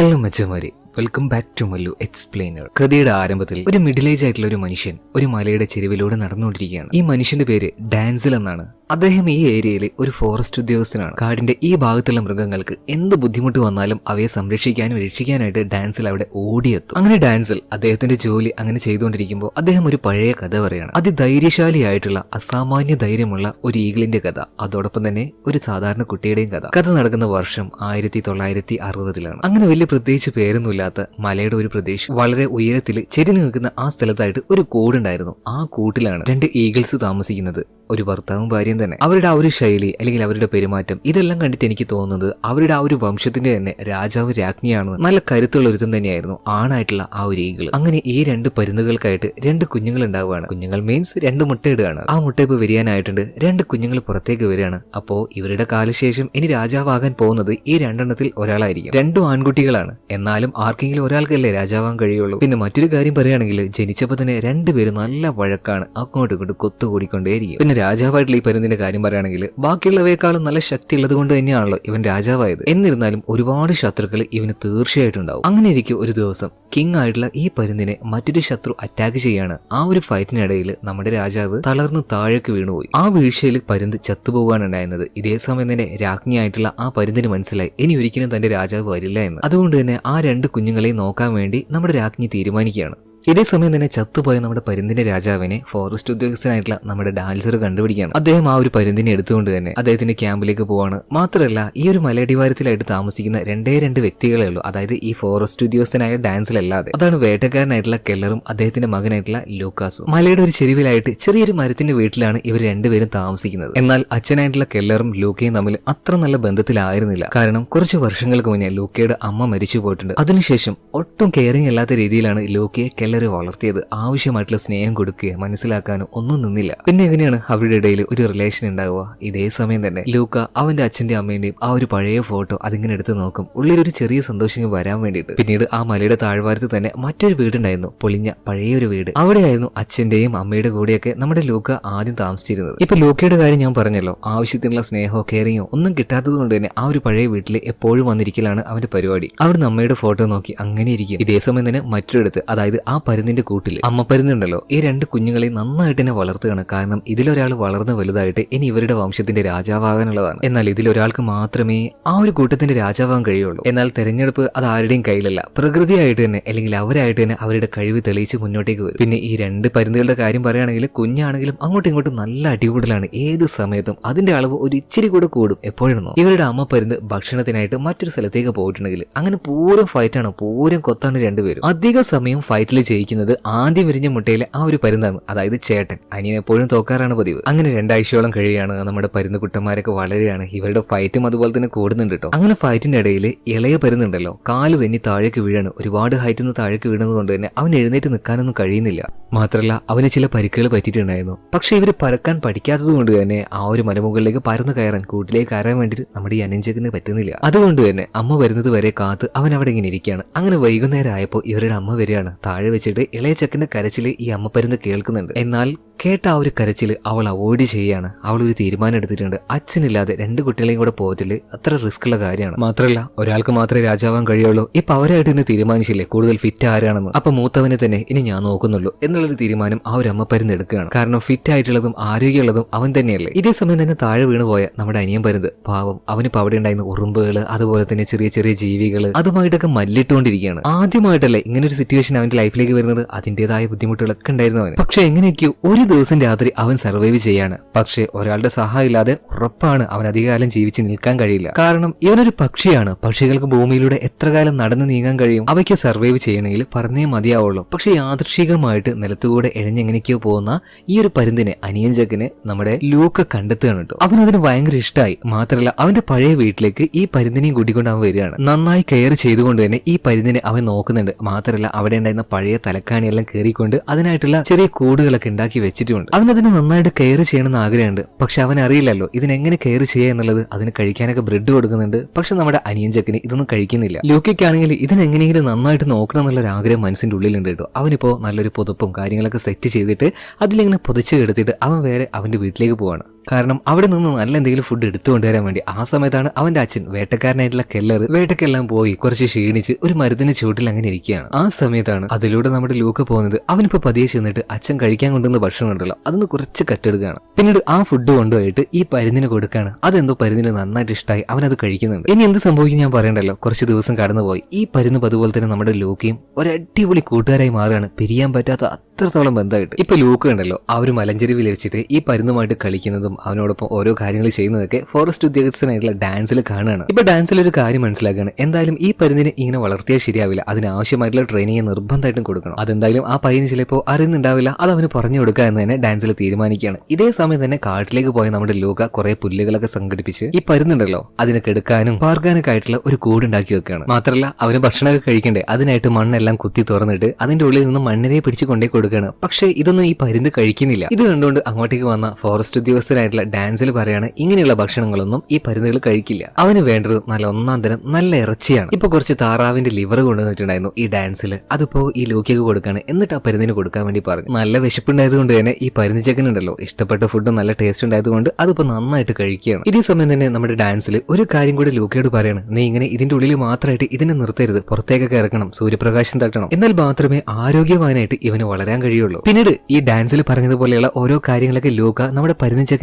Hello മച്ചമാരി welcome back to Mallu explainer കഥയുടെ ആരംഭത്തിൽ ഒരു മിഡിൽ ഏജ് ആയിട്ടുള്ള ഒരു മനുഷ്യൻ ഒരു മലയുടെ ചെരുവിലൂടെ നടന്നുകൊണ്ടിരിക്കുകയാണ്. ഈ മനുഷ്യന്റെ പേര് ഡാൻസിൽ എന്നാണ്. അദ്ദേഹം ഈ ഏരിയയിലെ ഒരു ഫോറസ്റ്റ് ഉദ്യോഗസ്ഥനാണ്. കാടിന്റെ ഈ ഭാഗത്തുള്ള മൃഗങ്ങൾക്ക് എന്ത് ബുദ്ധിമുട്ട് വന്നാലും അവയെ സംരക്ഷിക്കാനും രക്ഷിക്കാനായിട്ട് ഡാൻസിൽ അവിടെ ഓടിയെത്തും. അങ്ങനെ ഡാൻസിൽ അദ്ദേഹത്തിന്റെ ജോലി അങ്ങനെ ചെയ്തുകൊണ്ടിരിക്കുമ്പോൾ അദ്ദേഹം ഒരു പഴയ കഥ പറയാണ് അതിധൈര്യശാലിയായിട്ടുള്ള അസാമാന്യ ധൈര്യമുള്ള ഒരു ഈഗിളിന്റെ കഥ. അതോടൊപ്പം തന്നെ ഒരു സാധാരണ കുട്ടിയുടെയും കഥ. കഥ നടക്കുന്ന വർഷം ആയിരത്തി തൊള്ളായിരത്തി അറുപതിലാണ് അങ്ങനെ വലിയ പ്രത്യേകിച്ച് പേരൊന്നുമില്ലാത്ത മലയുടെ ഒരു പ്രദേശം. വളരെ ഉയരത്തിൽ ചെരിഞ്ഞു നിൽക്കുന്ന ആ സ്ഥലത്തായിട്ട് ഒരു കൂടുണ്ടായിരുന്നു. ആ കൂട്ടിലാണ് രണ്ട് ഈഗിൾസ് താമസിക്കുന്നത്. ഒരു ഭർത്താവും ഭാര്യയും തന്നെ. അവരുടെ ആ ഒരു ശൈലി അല്ലെങ്കിൽ അവരുടെ പെരുമാറ്റം ഇതെല്ലാം കണ്ടിട്ട് എനിക്ക് തോന്നുന്നത് അവരുടെ ആ ഒരു വംശത്തിന്റെ തന്നെ രാജാവ് രാജ്ഞിയാണ്. നല്ല കരുത്തുള്ള ഒരുത്തം തന്നെയായിരുന്നു. ആണായിട്ടുള്ള ആ ഒരു ഈഗിൾ. അങ്ങനെ ഈ രണ്ട് പരുന്നുകൾക്കായിട്ട് രണ്ട് കുഞ്ഞുങ്ങൾ ഉണ്ടാവുകയാണ്. കുഞ്ഞുങ്ങൾ മീൻസ് രണ്ട് മുട്ടയിടുകയാണ്. ആ മുട്ട ഇപ്പൊ വിരിയാനായിട്ടുണ്ട്. രണ്ട് കുഞ്ഞുങ്ങൾ പുറത്തേക്ക് വരികയാണ്. അപ്പോ ഇവരുടെ കാലശേഷം ഇനി രാജാവാകാൻ പോകുന്നത് ഈ രണ്ടെണ്ണത്തിൽ ഒരാളായിരിക്കും. രണ്ടു ആൺകുട്ടികളാണ്. എന്നാലും ആർക്കെങ്കിലും ഒരാൾക്കല്ലേ രാജാവാൻ കഴിയുള്ളൂ. പിന്നെ മറ്റൊരു കാര്യം പറയുകയാണെങ്കിൽ ജനിച്ചപ്പോൾ തന്നെ രണ്ടുപേരും നല്ല വഴക്കാണ്. അങ്ങോട്ടും ഇങ്ങോട്ടും കൊത്തുകൂടിക്കൊണ്ടേയിരിക്കും. പിന്നെ രാജാവായിട്ടുള്ള ഈ പരുന്തിന്റെ കാര്യം പറയുകയാണെങ്കിൽ ബാക്കിയുള്ളവയെക്കാളും നല്ല ശക്തി ഉള്ളത് കൊണ്ട് തന്നെയാണല്ലോ ഇവൻ രാജാവായത്. എന്നിരുന്നാലും ഒരുപാട് ശത്രുക്കൾ ഇവന് തീർച്ചയായിട്ടും ഉണ്ടാവും അങ്ങനെ ഇരിക്കും ഒരു ദിവസം കിങ് ആയിട്ടുള്ള ഈ പരുന്തിനെ മറ്റൊരു ശത്രു അറ്റാക്ക് ചെയ്യാണ്. ആ ഒരു ഫൈറ്റിനിടയിൽ നമ്മുടെ രാജാവ് തളർന്ന് താഴേക്ക് വീണുപോയി. ആ വീഴ്ചയിൽ പരുന്ത് ചത്തുപോകാണ് ഉണ്ടായിരുന്നത്. ഇതേ സമയം തന്നെ രാജ്ഞിയായിട്ടുള്ള ആ പരുന്തിന് മനസ്സിലായി. ഇനി ഒരിക്കലും തന്റെ രാജാവ് വരില്ല എന്ന്. അതുകൊണ്ട് തന്നെ ആ രണ്ട് കുഞ്ഞുങ്ങളെയും നോക്കാൻ വേണ്ടി നമ്മുടെ രാജ്ഞി തീരുമാനിക്കുകയാണ്. ഇതേ സമയം തന്നെ ചത്തുപോയ നമ്മുടെ പരിന്തിന്റെ രാജാവിനെ ഫോറസ്റ്റ് ഉദ്യോഗസ്ഥനായിട്ടുള്ള നമ്മുടെ ഡാൻസർ കണ്ടുപിടിക്കുകയാണ്. അദ്ദേഹം ആ ഒരു പരിന്തിനെ എടുത്തുകൊണ്ട് തന്നെ അദ്ദേഹത്തിന്റെ ക്യാമ്പിലേക്ക് പോവാണ്. മാത്രമല്ല ഈ ഒരു മലയടിവാരത്തിലായിട്ട് താമസിക്കുന്ന രണ്ടേ രണ്ട് വ്യക്തികളെ ഉള്ളൂ. അതായത് ഈ ഫോറസ്റ്റ് ഉദ്യോഗസ്ഥനായ ഡാൻസിലല്ലാതെ അതാണ് വേട്ടക്കാരനായിട്ടുള്ള കെല്ലറും അദ്ദേഹത്തിന്റെ മകനായിട്ടുള്ള ലൂക്കാസും. മലയുടെ ഒരു ചെരുവിലായിട്ട് ചെറിയൊരു മരത്തിന്റെ വീട്ടിലാണ് ഇവർ രണ്ടുപേരും താമസിക്കുന്നത്. എന്നാൽ അച്ഛനായിട്ടുള്ള കെല്ലറും ലൂക്കയും തമ്മിൽ അത്ര നല്ല ബന്ധത്തിലായിരുന്നില്ല. കാരണം കുറച്ച് വർഷങ്ങൾക്ക് മുന്നേ ലൂക്കയുടെ അമ്മ മരിച്ചു പോയിട്ടുണ്ട് അതിനുശേഷം ഒട്ടും കെയറിംഗ് അല്ലാത്ത രീതിയിലാണ് ലൂക്കയെ കെല്ലർ വളർത്തിയത് ആവശ്യമായിട്ടുള്ള സ്നേഹം കൊടുക്കുകയോ മനസ്സിലാക്കാനോ ഒന്നും നിന്നില്ല. പിന്നെ എങ്ങനെയാണ് അവരുടെ ഇടയിൽ ഒരു റിലേഷൻ ഉണ്ടാവുക? ഇതേ സമയം തന്നെ ലൂക്ക അവന്റെ അച്ഛന്റെ അമ്മേന്റെയും ആ ഒരു പഴയ ഫോട്ടോ അതിങ്ങനെ എടുത്ത് നോക്കും. ഉള്ളിലൊരു ചെറിയ സന്തോഷം വരാൻ വേണ്ടിയിട്ട്. പിന്നീട് ആ മലയുടെ താഴ്വാരത്ത് തന്നെ മറ്റൊരു വീടുണ്ടായിരുന്നു. പൊളിഞ്ഞ പഴയ ഒരു വീട്. അവിടെയായിരുന്നു അച്ഛന്റെയും അമ്മയുടെ കൂടെയൊക്കെ നമ്മുടെ ലൂക്ക ആദ്യം താമസിച്ചിരുന്നത്. ഇപ്പൊ ലൂക്കയുടെ കാര്യം ഞാൻ പറഞ്ഞല്ലോ. ആവശ്യത്തിനുള്ള സ്നേഹമോ കെയറിങ്ങോ ഒന്നും കിട്ടാത്തത് കൊണ്ട് തന്നെ ആ ഒരു പഴയ വീട്ടിൽ എപ്പോഴും വന്നിരിക്കലാണ് അവന്റെ പരിപാടി. അവിടുന്ന് അമ്മയുടെ ഫോട്ടോ നോക്കി അങ്ങനെ ഇരിക്കും. ഇതേ സമയം തന്നെ മറ്റൊരിടത്ത് അതായത് ആ പരുന്നിന്റെ കൂട്ടിൽ അമ്മ പരുന്നുണ്ടല്ലോ. ഈ രണ്ട് കുഞ്ഞുങ്ങളെ നന്നായിട്ട് തന്നെ വളർത്തുകയാണ്. കാരണം ഇതിലൊരാൾ വളർന്ന് വലുതായിട്ട് ഇനി ഇവരുടെ വംശത്തിന്റെ രാജാവാകാനുള്ളതാണ്. എന്നാൽ ഇതിലൊരാൾക്ക് മാത്രമേ ആ ഒരു കൂട്ടത്തിന്റെ രാജാവാകാൻ കഴിയുള്ളൂ. എന്നാൽ തെരഞ്ഞെടുപ്പ് അത് ആരുടെയും കയ്യിലല്ല. പ്രകൃതിയായിട്ട് തന്നെ അല്ലെങ്കിൽ അവരായിട്ട് തന്നെ അവരുടെ കഴിവ് തെളിയിച്ച് മുന്നോട്ടേക്ക് വരും. പിന്നെ ഈ രണ്ട് പരുന്നുകളുടെ കാര്യം പറയുകയാണെങ്കിൽ കുഞ്ഞാണെങ്കിലും അങ്ങോട്ടും ഇങ്ങോട്ടും നല്ല അടികൂടലാണ്. ഏത് സമയത്തും അതിന്റെ അളവ് ഒരു ഇച്ചിരി കൂടെ കൂടും. എപ്പോഴെന്നോ. ഇവരുടെ അമ്മ പരുന്ന് ഭക്ഷണത്തിനായിട്ട് മറ്റൊരു സ്ഥലത്തേക്ക് പോയിട്ടുണ്ടെങ്കിൽ അങ്ങനെ പൂരം ഫൈറ്റാണ് പൂരം കൊത്താണ് രണ്ടുപേരും. അധിക സമയം ഫൈറ്റിൽ ജയിക്കുന്നത് ആദ്യം വിരിഞ്ഞ മുട്ടയിലെ ആ ഒരു പരുന്താണ്. അതായത് ചേട്ടൻ. അനിയൻ എപ്പോഴും തോക്കാറാണ് പതിവ്. അങ്ങനെ രണ്ടാഴ്ചയോളം കഴിയുകയാണ് നമ്മുടെ പരുന്ന് കുട്ടന്മാരൊക്കെ വളരെയാണ് ഇവരുടെ ഫൈറ്റും അതുപോലെ തന്നെ കൂടുന്നുണ്ട് കേട്ടോ അങ്ങനെ ഫൈറ്റിന്റെ ഇടയിൽ ഇളയ പരുന്നുണ്ടല്ലോ കാൽ തന്നെ താഴേക്ക് വീഴാണ്. ഒരുപാട് ഹൈറ്റിൽ നിന്ന് താഴേക്ക് വീഴുന്നത് കൊണ്ട് തന്നെ അവൻ എഴുന്നേറ്റ് നിൽക്കാനൊന്നും കഴിയുന്നില്ല. മാത്രമല്ല അവന് ചില പരിക്കുകൾ പറ്റിയിട്ടുണ്ടായിരുന്നു. പക്ഷെ ഇവർ പറക്കാൻ പഠിക്കാത്തത് കൊണ്ട് തന്നെ ആ ഒരു മലമുകളിലേക്ക് പരന്ന് കയറാൻ കൂട്ടിലേക്ക് കയറാൻ വേണ്ടിയിട്ട് നമ്മുടെ ഈ അനഞ്ചകന് പറ്റുന്നില്ല. അതുകൊണ്ട് തന്നെ അമ്മ വരുന്നത് വരെ കാത്ത് അവൻ അവിടെ ഇങ്ങനെ ഇരിക്കുകയാണ്. അങ്ങനെ വൈകുന്നേരം ആയപ്പോൾ ഇവരുടെ അമ്മ വരികയാണ്. താഴെ വെച്ചിട്ട് ഇളയ ചെക്കന്റെ കരച്ചിൽ ഈ അമ്മ പരുന്ന് കേൾക്കുന്നുണ്ട്. എന്നാൽ കേട്ട ആ ഒരു കരച്ചിൽ അവൾ അവോയ്ഡ് ചെയ്യാണ്. അവൾ ഒരു തീരുമാനം എടുത്തിട്ടുണ്ട്. അച്ഛനില്ലാതെ രണ്ട് കുട്ടികളെയും കൂടെ പോകത്തിൽ അത്ര റിസ്ക് ഉള്ള കാര്യമാണ്. മാത്രമല്ല ഒരാൾക്ക് മാത്രമേ രാജാവാൻ കഴിയുള്ളൂ. ഇപ്പൊ അവരായിട്ട് തന്നെ തീരുമാനിച്ചില്ലേ? കൂടുതൽ ഫിറ്റ് ആരാണെന്ന്. അപ്പൊ മൂത്തവനെ തന്നെ ഇനി ഞാൻ നോക്കുന്നുള്ളൂ എന്നുള്ളൊരു തീരുമാനം ആ ഒരു അമ്മ പരുന്ന് എടുക്കുകയാണ്. കാരണം ഫിറ്റ് ആയിട്ടുള്ളതും ആരോഗ്യമുള്ളതും അവൻ തന്നെയല്ലേ. ഇതേ സമയം തന്നെ താഴെ വീണ് പോയ നമ്മുടെ അനിയൻ പരുത് പാവം അവനിപ്പോ അവിടെ ഉണ്ടായിരുന്ന ഉറുമ്പുകൾ അതുപോലെ തന്നെ ചെറിയ ചെറിയ ജീവികൾ അതുമായിട്ടൊക്കെ മല്ലിട്ടുകൊണ്ടിരിക്കുകയാണ്. ആദ്യമായിട്ടല്ലേ ഇങ്ങനെ ഒരു സിറ്റുവേഷൻ അവന്റെ ലൈഫിലേക്ക് വരുന്നത് അതിന്റേതായ ബുദ്ധിമുട്ടുകളൊക്കെ ഉണ്ടായിരുന്നു അവന്. പക്ഷെ എങ്ങനെയൊക്കെയോ ഒരു ദിവസം രാത്രി അവൻ സർവൈവ് ചെയ്യാണ്. പക്ഷേ ഒരാളുടെ സഹായം ഇല്ലാതെ ഉറപ്പാണ് അവൻ അധികകാലം ജീവിച്ച് നിൽക്കാൻ കഴിയില്ല. കാരണം ഇവനൊരു പക്ഷിയാണ്. പക്ഷികൾക്ക് ഭൂമിയിലൂടെ എത്ര കാലം നടന്നു നീങ്ങാൻ കഴിയും അവയ്ക്ക് സർവൈവ് ചെയ്യണമെങ്കിൽ പറഞ്ഞേ മതിയാവുള്ളൂ. പക്ഷെ യാദൃശികമായിട്ട് നിലത്തുകൂടെ എഴഞ്ഞെങ്ങനെയൊക്കെയോ പോകുന്ന ഈ ഒരു പരുന്തിനെ അനിയൻ ജഗന് നമ്മുടെ ലൂക്ക് കണ്ടെത്തുകയാണ് കേട്ടോ. അവനതിന് ഭയങ്കര ഇഷ്ടമായി മാത്രമല്ല അവന്റെ പഴയ വീട്ടിലേക്ക് ഈ പരുന്തിനെയും കൂട്ടിക്കൊണ്ട് അവൻ വരികയാണ്. നന്നായി കെയർ ചെയ്തുകൊണ്ട് തന്നെ ഈ പരുന്തിനെ അവൻ നോക്കുന്നുണ്ട്. മാത്രമല്ല അവിടെ ഉണ്ടായിരുന്ന പഴയ തലക്കാണിയെല്ലാം കയറിക്കൊണ്ട് അതിനായിട്ടുള്ള ചെറിയ കൂടുകളൊക്കെ ഉണ്ടാക്കി വെച്ചിട്ടുമുണ്ട് അവനതിന് നന്നായിട്ട് കെയർ ചെയ്യണമെന്ന് ആഗ്രഹമുണ്ട്. പക്ഷെ അവൻ അറിയില്ലല്ലോ ഇതിനെങ്ങനെ കെയർ ചെയ്യുക എന്നുള്ളത്. അതിന് കഴിക്കാനൊക്കെ ബ്രെഡ് കൊടുക്കുന്നുണ്ട്. പക്ഷെ നമ്മുടെ അനിയൻ ചക്കിന് ഇതൊന്നും കഴിക്കുന്നില്ല. ലൂക്കിക്കാണെങ്കിൽ ഇതിനെങ്ങനെയെങ്കിലും നന്നായിട്ട് നോക്കണം എന്നുള്ള ഒരു ആഗ്രഹം മനസ്സിന്റെ ഉള്ളിലുണ്ട് കേട്ടോ. അവനിപ്പോ നല്ലൊരു പുതുപ്പും കാര്യങ്ങളൊക്കെ സെറ്റ് ചെയ്തിട്ട് അതിലിങ്ങനെ പുതച്ച് കെടുത്തിട്ട് അവൻ വേറെ അവന്റെ വീട്ടിലേക്ക് പോവാണ്. കാരണം അവിടെ നിന്ന് നല്ല എന്തെങ്കിലും ഫുഡ് എടുത്തു കൊണ്ടുവരാൻ വേണ്ടി ആ സമയത്താണ് അവന്റെ അച്ഛൻ വേട്ടക്കാരനായിട്ടുള്ള കെല്ലർ വേട്ടക്കെല്ലാം പോയി കുറച്ച് ക്ഷീണിച്ച് ഒരു മരുന്നിന് ചൂട്ടിൽ അങ്ങനെ ഇരിക്കുകയാണ്. ആ സമയത്താണ് അതിലൂടെ നമ്മുടെ ലൂക്ക് പോകുന്നത്. അവനിപ്പോ പതിയെ ചെന്നിട്ട് അച്ഛൻ കഴിക്കാൻ കൊണ്ടുവന്ന ഭക്ഷണം ഉണ്ടല്ലോ അതൊന്ന് കുറച്ച് കട്ടെടുക്കുകയാണ്. പിന്നീട് ആ ഫുഡ് കൊണ്ടുപോയിട്ട് ഈ പരുന്നിന് കൊടുക്കുകയാണ്. അതെന്തോ പരുന്നിന് നന്നായിട്ട് ഇഷ്ടമായി അവനത് കഴിക്കുന്നുണ്ട്. ഇനി എന്ത് സംഭവിക്കും ഞാൻ പറയണ്ടല്ലോ? കുറച്ച് ദിവസം കടന്നുപോയി. ഈ പരുന്ന് അതുപോലെ തന്നെ നമ്മുടെ ലൂക്കയും ഒരു അടിപൊളി കൂട്ടുകാരായി മാറുകയാണ്. പിരിയാൻ പറ്റാത്ത അത്രത്തോളം ബന്ധമായിട്ട്. ഇപ്പൊ ലൂക്ക് ഉണ്ടല്ലോ ആ ഒരു മലഞ്ചെരുവിൽ വെച്ചിട്ട് ഈ പരുന്നുമായിട്ട് കളിക്കുന്നതും അവനോടൊപ്പം ഓരോ കാര്യങ്ങൾ ചെയ്യുന്നതൊക്കെ ഫോറസ്റ്റ് ഉദ്യോഗസ്ഥനായിട്ടുള്ള ഡാൻസിൽ കാണുകയാണ്. ഇപ്പൊ ഡാൻസിൽ ഒരു കാര്യം മനസ്സിലാക്കുകയാണ്. എന്തായാലും ഈ പരുന്നിനെ ഇങ്ങനെ വളർത്തിയാൽ ശരിയാവില്ല. അതിനാവശ്യമായിട്ടുള്ള ട്രെയിനിങ് നിർബന്ധമായിട്ടും കൊടുക്കണം. അതെന്തായാലും ആ പയ്യന് ചിലപ്പോൾ അറിയുന്നുണ്ടാവില്ല. അത് അവന് പറഞ്ഞു കൊടുക്കുക എന്ന് തന്നെ ഡാൻസിൽ തീരുമാനിക്കുകയാണ്. ഇതേ സമയം തന്നെ കാട്ടിലേക്ക് പോയ നമ്മുടെ ലൂക കുറെ പുല്ലുകളൊക്കെ സംഘടിപ്പിച്ച് ഈ പരുന്നുണ്ടല്ലോ അതിനെ കെടുക്കാനും പാർക്കാനൊക്കെ ആയിട്ടുള്ള ഒരു കൂടുണ്ടാക്കി വെക്കുകയാണ്. മാത്രമല്ല അവന് ഭക്ഷണമൊക്കെ കഴിക്കണ്ടേ? അതിനായിട്ട് മണ്ണെല്ലാം കുത്തി തുറന്നിട്ട് അതിന്റെ ഉള്ളിൽ നിന്ന് മണ്ണിനെ പിടിച്ചു കൊണ്ടേ കൊടുക്കുകയാണ്. പക്ഷേ ഇതൊന്നും ഈ പരുന്ന് കഴിക്കുന്നില്ല. ഇത് കണ്ടുകൊണ്ട് അങ്ങോട്ടേക്ക് വന്ന ഫോറസ്റ്റ് ഉദ്യോഗസ്ഥരായിട്ടുള്ള ഡാൻസിൽ പറയാണ് ഇങ്ങനെയുള്ള ഭക്ഷണങ്ങളൊന്നും ഈ പരുന്നുകൾ കഴിക്കില്ല. അവന് വേണ്ടത് നല്ല ഒന്നാം തരം നല്ല ഇറച്ചിയാണ്. ഇപ്പൊ കുറച്ച് താറാവിന്റെ ലിവർ കൊണ്ടുവന്നിട്ടുണ്ടായിരുന്നു ഈ ഡാൻസിൽ അതിപ്പോ ഈ ലൂക്കിയൊക്കെ കൊടുക്കാണ്. എന്നിട്ട് ആ പരുന്നിന് കൊടുക്കാൻ വേണ്ടി പറഞ്ഞു. നല്ല വിശപ്പുണ്ടായത് കൊണ്ട് തന്നെ ഈ പരുന്ന് ചെക്കൻ ഉണ്ടല്ലോ ഇഷ്ടപ്പെട്ട ഫുഡ് നല്ല ടേസ്റ്റ് ഉണ്ടായതുകൊണ്ട് അതിപ്പോ നന്നായിട്ട് കഴിക്കുകയാണ്. ഇതേ സമയം തന്നെ നമ്മുടെ ഡാൻസിൽ ഒരു കാര്യം കൂടി ലോക്കിയോട് പറയാണ്. നീ ഇങ്ങനെ ഇതിന്റെ ഉള്ളിൽ മാത്രമായിട്ട് ഇതിനെ നിർത്തരുത്. പുറത്തേക്കൊക്കെ ഇറക്കണം സൂര്യപ്രകാശം തട്ടണം. എന്നാൽ മാത്രമേ ആരോഗ്യവാനായിട്ട് ഇവന് വളരാൻ കഴിയുള്ളൂ. പിന്നീട് ഈ ഡാൻസിൽ പറഞ്ഞതുപോലെയുള്ള ഓരോ കാര്യങ്ങളൊക്കെ ലൂക്ക നമ്മുടെ